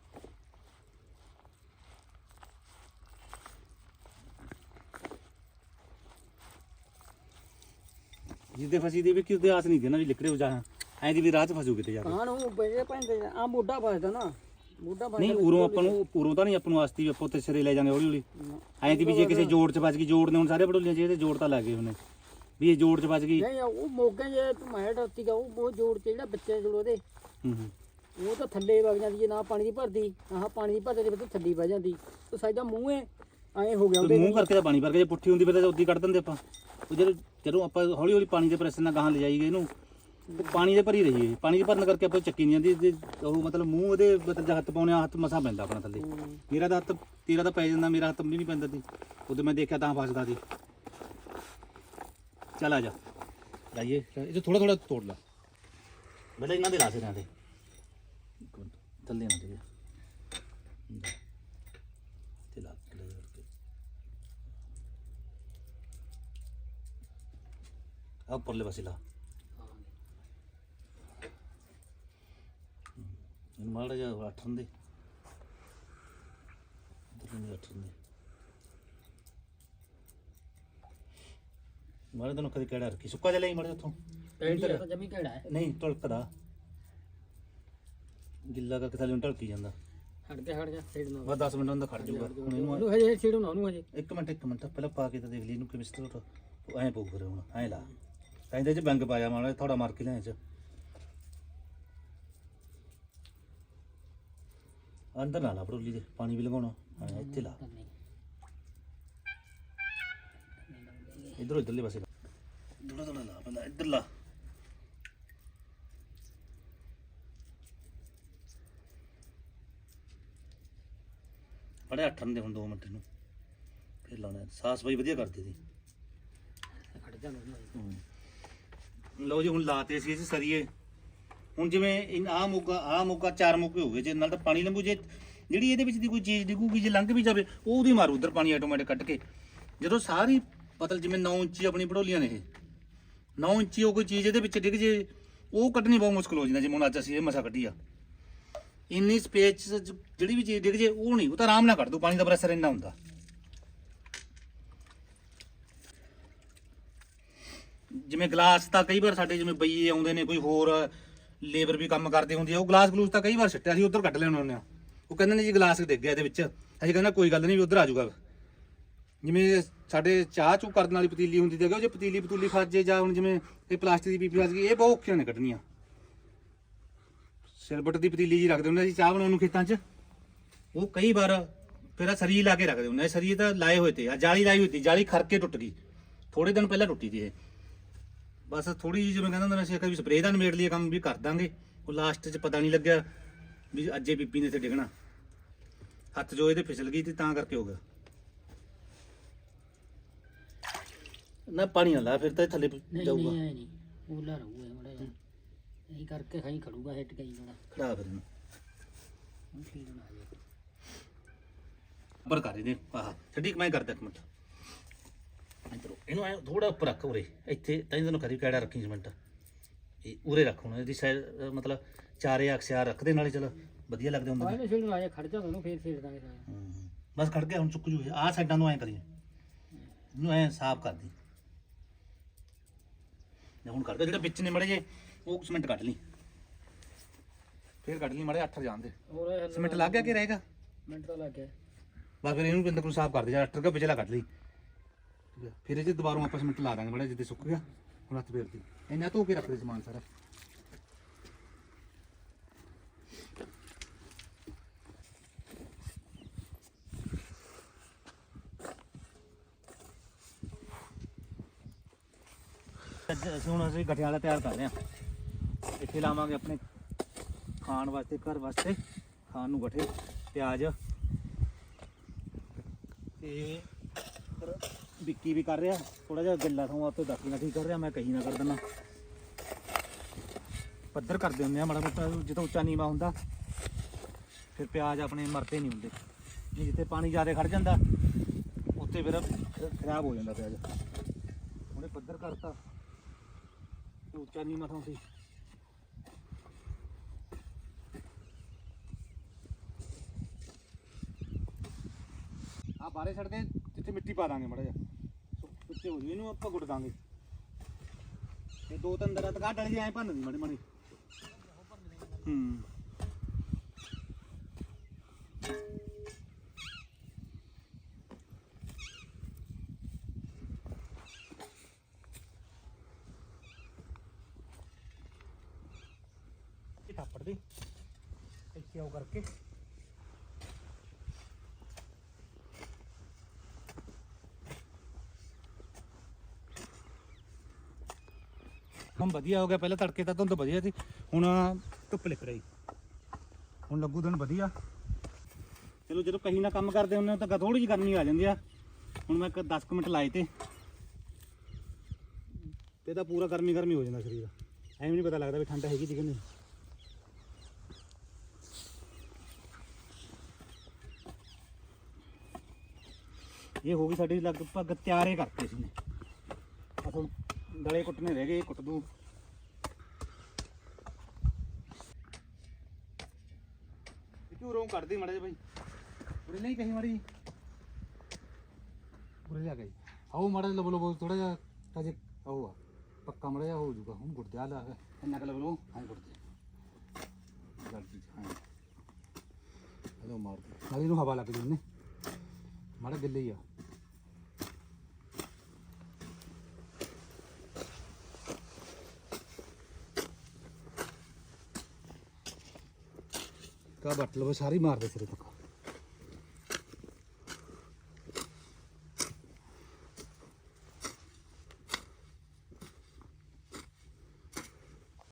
A: ਜਿੱਦੇ ਫਸੀ ਦੀ ਵੀ ਕਿ ਉਹਦੇ ਆਸ ਨਹੀਂ ਦੇਣਾ ਵੀ ਲਿਕੜੇ ਹੋ ਜਾ, ਐਂ ਦੀ ਵੀ ਰਾਹ ਚ ਫਸੂ ਕਿਤੇ ਜਾ ਕੇ।
B: ਕਾਂ ਨੂੰ ਬੜੇ ਪੈਂਦੇ ਆ ਮੋਢਾ ਫਸਦਾ ਨਾ। ਮੋਢਾ
A: ਨਹੀਂ ਉਰੋਂ ਆਪਾਂ ਨੂੰ ਉਰੋਂ ਤਾਂ ਨਹੀਂ ਆਪਾਂ ਨੂੰ ਆਸਤੀ ਵੀ ਆਪਾਂ ਉੱਤੇ ਸਿਰੇ ਲੈ ਜਾਂਗੇ ਹੌਲੀ ਹੌਲੀ ਐਂ ਦੀ ਵੀ ਜੇ ਕਿਸੇ ਜੋੜ ਚ ਵੱਜ ਗਈ ਜੋੜ ਨੇ ਹੁਣ ਸਾਰੇ ਬੜੋਲੀਆਂ ਚ ਇਹਦੇ ਜੋੜ ਤਾਂ ਲੱਗ ਗਏ ਉਹਨੇ ਵੀ ਇਹ ਜੋੜ ਚ ਵੱਜ ਗਈ।
B: ਨਹੀਂ ਉਹ ਮੋਗੇ ਜੇ ਤੂੰ ਮੈਂ ਡਰਤੀ ਗਾ ਉਹ ਉਹ ਜੋੜ ਤੇ ਜਿਹੜਾ ਬੱਚੇ ਜੋੜ ਉਹਦੇ।
A: ਹੂੰ ਹੂੰ।
B: ਉਹ ਤਾਂ ਥੱਲੇ ਵਗ ਜਾਂਦੀ ਜੇ ਨਾ ਪਾਣੀ ਦੀ ਭਰਦੀ ਆਹ ਪਾਣੀ ਦੀ ਭਰਦੇ ਤੇ ਥੱਲੇ ਵਗ ਜਾਂਦੀ। ਤੇ ਸਾਡਾ ਮੂੰਹ ਹੈ ਐ ਹੋ ਗਿਆ
A: ਤੇ
B: ਉਹਦੇ
A: ਮੂੰਹ ਕਰਕੇ ਤਾਂ ਪਾਣੀ ਭਰ ਕੇ ਜੇ ਪੁੱਠੀ ਹੁੰਦੀ ਫਿਰ ਤਾਂ ਉੱਦੀ ਕੱਢ ਦਿੰਦੇ ਆਪਾਂ। ਉਹ ਜਦੋਂ ਜਦੋਂ ਆਪਾਂ ਹੌਲੀ ਹੌਲੀ ਪਾਣੀ ਦੇ ਪ੍ਰੈਸ਼ਰ ਨਾਲ ਗਾਹਾਂ ਲਿਜਾਈਏ ਇਹਨੂੰ ਤੇ ਪਾਣੀ ਦੇ ਭਰੀ ਰਹੀਏ। ਪਾਣੀ ਦੇ ਭਰਨ ਕਰਕੇ ਆਪਾਂ ਚੱਕੀ ਨਹੀਂ ਜਾਂਦੀ ਤੇ ਉਹ ਮਤਲਬ ਮੂੰਹ ਉਹਦੇ ਮਤਲਬ ਜੇ ਹੱਥ ਪਾਉਣੇ ਆ, ਹੱਥ ਮਸਾ ਪੈਂਦਾ ਆਪਣਾ ਥੱਲੇ। ਮੇਰਾ ਤਾਂ ਹੱਥ ਤੇਰਾ ਤਾਂ ਪੈ ਜਾਂਦਾ ਮੇਰਾ ਹੱਥ ਵੀ ਨਹੀਂ ਪੈਂਦਾ ਸੀ। ਉਦੋਂ ਮੈਂ ਦੇਖਿਆ ਤਾਂ ਫਸਦਾ ਸੀ। ਚੱਲ ਆ ਜਾ। ਲਾਈਏ। ਇਹ ਥੋੜਾ ਥੋੜਾ ਤੋੜ ਲਾ। ਪਹਿਲਾਂ ਇਹਨਾਂ ਦੇ ਲਾ ਸਿਰਾਂ ਤੇ। ਥੱਲੇ ਨਾ ਦੇ। ਤੇ ਲਾ ਲੈ ਕੇ। ਆ ਉੱਪਰਲੇ ਪਾਸੇ ਲਾ। ਮਾੜਾ ਜਿਹਾ ਅੱਠਣ ਦੇ ਇਧਰ ਨੂੰ ਅੱਠਣ ਦੇ ਮਾੜੇ ਤੈਨੂੰ ਕਦੇ ਕਿਹੜਾ ਰੱਖੀ? ਸੁੱਕਾ ਜਿਹਾ ਲਈ ਮਾੜੇ ਉੱਥੋਂ।
B: ਤਾਂ ਜਮੀ ਕਿਹੜਾ ਹੈ?
A: ਨਹੀਂ ਢਲਕਦਾ ਗਿੱਲਾ ਕਰਕੇ ਥੱਲੇ ਨੂੰ ਢਲਕੀ ਜਾਂਦਾ।
B: ਹਟ ਜਾ ਹਟ ਜਾ ਛੇੜ ਨਾ।
A: ਬਸ 10 ਮਿੰਟ ਅੰਦਰ ਖੜ ਜਾਊਗਾ। ਹੁਣ ਇਹਨੂੰ
B: ਉਹਨੂੰ ਹਜੇ ਛੇੜੋ ਨਾ ਉਹਨੂੰ ਹਜੇ।
A: ਇੱਕ ਮਿੰਟ ਇੱਕ ਮਿੰਟ। ਪਹਿਲਾਂ ਪਾ ਕੇ ਤਾਂ ਦੇਖ ਲਈ ਇਹਨੂੰ ਕਿਵੇਂ ਸਟੋਰ ਐਂ ਪਊ ਫਿਰ ਹੁਣ। ਐਂ ਲਾ। ਕਹਿੰਦੇ ਚ ਬੰਗ ਪਾਇਆ ਮਾੜਾ ਥੋੜਾ ਮਾਰ ਕੇ ਲੈ ਚ। ਅੰਦਰ ਲਾ ਲਾ ਪਰੋਲੀ ਦੇ ਪਾਣੀ ਵੀ ਲਗਾਉਣਾ ਹਾਂ ਇੱਥੇ ਲਾ। ਇਧਰੋਂ ਇਧਰਲੇ ਪਾਸੇ ਲਾ। ਥੋੜਾ ਥੋੜਾ ਲਾ ਪਹਿਲਾਂ ਇੱਧਰ ਲਾ। ਬੜੇ ਅੱਠਣ ਦੇ ਹੁਣ 2 ਮਿੰਟ ਨੂੰ ਫਿਰ ਲਾਉਣਾ। ਸਾਸ ਬਾਈ ਵਧੀਆ ਕਰਦੇ ਸੀ। ਲਓ ਜੀ ਹੁਣ ਲਾਤੇ ਸੀ 'ਚ ਸਰੀਏ। ਹੁਣ ਜਿਵੇਂ ਆਹ ਮੋਗਾ ਆਹ ਮੋਗਾ, ਚਾਰ ਮੋਗੇ ਹੋ ਗਏ, ਜੇ ਨਾਲ ਤਾਂ ਪਾਣੀ ਲੰਘੂ, ਜੇ ਜਿਹੜੀ ਇਹਦੇ ਵਿੱਚ ਦੀ ਕੋਈ ਚੀਜ਼ ਡਿੱਗੂਗੀ, ਜੇ ਲੰਘ ਵੀ ਜਾਵੇ, ਉਹ ਉਹਦੀ ਮਾਰੂ ਉਧਰ ਪਾਣੀ ਆਟੋਮੈਟਿਕ ਕੱਢ ਕੇ। ਜਦੋਂ ਸਾਰੀ ਪਤਲ ਜਿਵੇਂ 9 ਇੰਚੀ ਆਪਣੀ ਪੜੋਲੀਆਂ ਨੇ ਇਹ 9 ਇੰਚੀ ਉਹ ਕੋਈ ਚੀਜ਼ ਇਹਦੇ ਵਿੱਚ ਡਿੱਗ ਜੇ, ਉਹ ਕੱਢਣੀ ਬਹੁਤ ਮੁਸ਼ਕਲ ਹੋ ਜਾਂਦਾ, ਜਿਵੇਂ ਹੁਣ ਅੱਜ ਅਸੀਂ ਇਹ ਮਸਾ ਕੱਢੀ ਆ। ਇੰਨੀ ਸਪੇਸ ਜਿਹੜੀ ਵੀ ਚੀਜ਼ ਡਿੱਗ ਜੇ, ਉਹ ਨਹੀਂ, ਉਹ ਤਾਂ ਆਰਾਮ ਨਾਲ ਕੱਢ ਦੂ ਪਾਣੀ ਦਾ ਪ੍ਰੈਸ਼ਰ ਇੰਨਾ ਹੁੰਦਾ। ਜਿਵੇਂ ਗਲਾਸ ਤਾਂ ਕਈ ਵਾਰ ਸਾਡੇ ਜਿਵੇਂ ਬਈਏ ਆਉਂਦੇ ਨੇ, ਕੋਈ ਹੋਰ ਲੇਬਰ ਵੀ ਕੰਮ ਕਰਦੇ ਹੁੰਦੀ ਆ, ਉਹ ਗਲਾਸ ਗਲੂਸ ਤਾਂ ਕਈ ਵਾਰ ਸਿੱਟਿਆ ਸੀ, ਉਧਰ ਕੱਢ ਲੈਣਾ ਉਹਨੇ ਉਹ ਕਹਿੰਦੇ ਨੇ ਜੀ ਗਲਾਸ ਡਿੱਗ ਗਿਆ ਇਹਦੇ ਵਿੱਚ। ਅਸੀਂ ਕਹਿੰਦਾ ਕੋਈ ਗੱਲ ਨਹੀਂ ਵੀ ਉਧਰ ਆ ਜਾਊਗਾ। ਜਿਵੇਂ ਸਾਡੇ ਚਾਹ ਚੂ ਕਰਨ ਵਾਲੀ ਪਤੀਲੀ ਹੁੰਦੀ ਤੇ ਉਹ ਜੇ ਪਤੀਲੀ ਪਤੂਲੀ ਫਸ ਜੇ, ਜਾਂ ਹੁਣ ਜਿਵੇਂ ਇਹ ਪਲਾਸਟਿਕ ਦੀ ਪੀਪੀ ਫਸ ਗਈ, ਇਹ ਬਹੁਤ ਔਖੀਆਂ ਨੇ ਕੱਢਣੀਆਂ। ਸਿਲਬਟ ਦੀ ਪਤੀਲੀ ਜੀ ਰੱਖਦੇ ਹੁੰਦੇ ਸੀ ਚਾਹ ਬਣਾਉਣ ਨੂੰ ਖੇਤਾਂ 'ਚ। ਉਹ ਕਈ ਵਾਰ ਫਿਰ ਆਹ ਸਰੀ ਲਾ ਕੇ ਰੱਖਦੇ ਹੁੰਦੇ ਸਰੀ ਤਾਂ ਲਾਏ ਹੋਏ ਤੇ ਆ ਜਾਲੀ ਲਾਈ ਹੋਈ ਤੀ, ਜਾਲੀ ਖਰਕੇ ਟੁੱਟ ਗਈ। ਥੋੜੇ ਦਿਨ ਪਹਿਲਾਂ ਟੁੱਟੀ ਸੀ ਇਹ। ਬਸ ਥੋੜੀ ਜਿਹੀ ਜਿਵੇਂ ਕਹਿੰਦਾ ਹੁੰਦਾ ਨਾ ਅਸੀਂ ਆਖਿਆ ਵੀ ਸਪਰੇਅ ਦਾ ਨਿਬੇੜ ਲਈਏ ਕੰਮ ਵੀ ਕਰ ਦਾਂਗੇ। ਉਹ ਲਾਸਟ 'ਚ ਪਤਾ ਨਹੀਂ ਲੱਗਿਆ ਵੀ ਅੱਜੇ ਬੀਬੀ ਨੇ ਤੇ ਡਿੱਗਣਾ। ਹੱਥ ਜੋ ਇਹਦੇ ਫਿਸਲ ਗਈ ਤੇ ਤਾਂ ਕਰਕੇ ਹੋ ਗਿਆ। ਨਾ ਪਾਣੀ ਨਾ ਲਾ ਫਿਰ ਤਾਂ ਇਹ ਥੱਲੇ ਜਾਊਗਾ।
B: ਨਹੀਂ ਨਹੀਂ ਉਹਲਾ ਰਹੂਗਾ ਮੜਾ ਜਾ ਇਹੀ ਕਰਕੇ ਖਾਈ ਖੜੂਗਾ ਹਿੱਟ ਗਈ ਜਿਹੜਾ
A: ਖੜਾ ਫਿਰ ਇਹਨੂੰ।
B: ਹੁਣ ਛੇੜਨਾ ਆ ਜਾ
A: ਉੱਪਰ ਕਰ ਆਹ ਛੱਡੀ ਮੈਂ ਕਰਦਾ ਇੱਕ ਮਿੰਟ। ਇੱਧਰੋਂ ਇਹਨੂੰ ਐ ਥੋੜਾ ਉੱਪਰ ਰੱਖ ਉਰੇ ਇੱਥੇ ਤਾਂ ਇਹਨੂੰ ਕਰੀ ਕਿਹੜਾ ਰੱਖੀ ਜਮੰਟ ਇਹ ਉਰੇ ਰੱਖ ਹੁਣ ਇਹਦੀ ਸਾਈਡ ਮਤਲਬ ਚਾਰੇ ਅਕਸਿਆਰ ਰੱਖਦੇ ਨਾਲੇ ਚਲ ਵਧੀਆ ਲੱਗਦੇ ਹੁੰਦੇ ਨੇ।
B: ਆਹ ਛੇੜਨਾ ਆ ਜਾ ਖੜ ਜਾ ਉਹਨੂੰ ਫੇਰ ਛੇੜ ਦਾਂਗੇ ਸਾਰਾ।
A: ਹੂੰ। ਬਸ ਖੜ ਗਿਆ ਹੁਣ ਚੁੱਕ ਜੂ ਆਹ ਸਾਈਡਾਂ ਨੂੰ ਐ ਕਰੀ। ਇਹਨੂੰ ਐ ਸਾਫ਼ ਕਰ ਦੀ। ਜੇ ਹੁਣ ਕਰ ਗਿਆ ਜਿਹੜੇ ਵਿੱਚ ਨੇ ਮੜੇ ਜੇ ਉਹ ਸੀਮੈਂਟ ਕੱਢ ਲਈ। ਫੇਰ ਕੱਢ ਲਈ ਮੜੇ ਅੱਠਰ
B: ਹੋਰ ਇਹ
A: ਸੀਮੈਂਟ ਲੱਗ ਗਿਆ ਕਿ ਰਹੇਗਾ
B: ਮਿੰਟ ਤਾਂ ਲੱਗ ਗਿਆ।
A: ਬਸ ਫਿਰ ਇਹਨੂੰ ਬਿੰਦ ਕੋਲ ਸਾਫ਼ ਕਰ ਦੇ ਜਾਂ ਅੱਠਰ ਕਾ ਵਿਚਲਾ ਕੱਢ ਲਈ। ਫਿਰ ਇਹ ਚ ਦੁਬਾਰਾ ਆਪਾਂ ਸੀਮੈਂਟ ਲਾ ਦਾਂਗੇ ਬੜਾ ਜਿੱਦੇ ਸੁੱਕ ਗਿਆ। ਹੁਣ ਹੱਥ ਫੇਰ ਇੰਨਾ ਧੋ ਕੇ ਰੱਖ ਦੇ ਸਮਾਨ ਸਾਰਾ। ਅੱਜ ਅਸੀਂ ਹੁਣ ਅਸੀਂ ਗੱਠੇ ਵਾਲਾ ਤਿਆਰ ਕਰ ਰਹੇ ਹਾਂ। ਇੱਥੇ ਲਾਵਾਂਗੇ ਆਪਣੇ ਖਾਣ ਵਾਸਤੇ, ਘਰ ਵਾਸਤੇ, ਖਾਣ ਨੂੰ ਗੱਠੇ, ਪਿਆਜ਼। ਤੇ ਵਿੱਕੀ ਵੀ ਕਰ ਰਿਹਾ। ਥੋੜਾ ਜਿਹਾ ਗੱਲਾਂ ਤੋਂ ਆਪੇ ਦੱਸ ਠੀਕ ਕਰ ਰਿਹਾ, ਮੈਂ ਕਹੀ ਨਾ ਕਰ ਦਿੰਦਾ। ਪੱਧਰ ਕਰਦੇ ਹੁੰਦੇ ਆ ਮਾੜਾ ਮੋਟਾ ਜਦੋਂ ਉੱਚਾ ਨੀਵਾ ਹੁੰਦਾ, ਫਿਰ ਪਿਆਜ਼ ਆਪਣੇ ਮਰਦੇ ਨਹੀਂ ਹੁੰਦੇ। ਨਹੀਂ, ਜਿੱਥੇ ਪਾਣੀ ਜ਼ਿਆਦਾ ਖੜ ਜਾਂਦਾ, ਉੱਥੇ ਫਿਰ ਖਰਾਬ ਹੋ ਜਾਂਦਾ ਪਿਆਜ਼। ਉਹਨੇ ਪੱਧਰ ਕਰਤਾ, ਤੇ ਉੱਚਾ ਨੀਵਾ ਥਾਂ ਸੀ। ਆ ਬਾਰੇ ਛੱਡ ਜਿੱਥੇ ਮਿੱਟੀ ਪਾ ਦਾਂਗੇ ਮੜਾ ਜਾ ਉੱਚੇ ਹੋ ਜੂ ਇਹਨੂੰ ਆਪਾਂ ਗੁੱਟ ਦਾਂਗੇ। ਤੇ ਦੋ ਤਿੰਨ ਦਿਨਾਂ ਤੱਕ ਆ ਡਲੀ ਐ ਭੰਨ ਦੀ ਮੜੇ ਮੜੇ ਹੂੰ। ਇਹ ਥਾਪੜ ਦੇ। ਇੱਥੇ ਆਉ ਕਰਕੇ। ਕੰਮ ਵਧੀਆ ਹੋ ਗਿਆ, ਪਹਿਲਾਂ ਤੜਕੇ ਤਾਂ ਧੁੰਦ ਵਧੀਆ ਸੀ, ਹੁਣ ਧੁੱਪ ਲਿਖ ਰਹੀ। ਹੁਣ ਲੱਗੂ ਦਿਨ ਵਧੀਆ। ਚਲੋ ਜਦੋਂ ਕਹੀ ਨਾ ਕੰਮ ਕਰਦੇ ਹੁੰਦੇ ਤਾਂ ਥੋੜੀ ਜਿਹੀ ਗਰਮੀ ਆ ਜਾਂਦੀ ਆ। ਹੁਣ ਮੈਂ 10 ਮਿੰਟ ਲਾਏ ਤੇ। ਤੇ ਤਾਂ ਪੂਰਾ ਗਰਮੀ ਗਰਮੀ ਹੋ ਜਾਂਦਾ ਸਰੀਰ। ਐਵੇਂ ਨਹੀਂ ਪਤਾ ਲੱਗਦਾ ਵੀ ਠੰਡ ਹੈਗੀ ਸੀ ਕਿ ਨਹੀਂ। ਇਹ ਹੋ ਗਈ ਸਾਡੀ ਲਗਭਗ ਤਿਆਰੇ ਕਰਤੇ ਸੀ। ਨੇ ਗਲੇ ਕੁੱਟਨੇ ਰਹਿ ਗਏ ਕੁੱਟ ਦੂੰ। ਝੂਰੋਂ ਕੱਢਦੀ ਮੜੇ ਭਾਈ ਉਰੇ ਨਹੀਂ ਕਹੀ ਮੜੀ। ਉਰੇ ਜਾ ਗਈ ਆਓ ਮੜਾ ਲਬੋ ਲਬੋ ਥੋੜਾ ਜਿਹਾ ਅਜੇ ਆਓ ਆ ਪੱਕਾ ਮੜਾ ਹੋ ਜਾਊਗਾ। ਹੁਣ ਗੁਰਦਿਆ ਲਾ ਇੰਨਾ ਕੁ ਲਬੋ। ਹਾਂ ਗੁਰਦੇ ਗਲਤੀ ਹਾਂ। ਇਹਨੂੰ ਮਾਰ ਦੇ। ਨਾਲੇ ਇਹਨੂੰ ਹਵਾ ਲੱਗ ਜੂ ਨੇ ਮਾੜਾ ਗਿੱਲੇ ਹੀ ਆ। ਕਾ ਬੱਟ ਲਵੇ ਸਾਰੀ ਮਾਰ ਦੇ ਸਿਰੇ ਤੱਕ।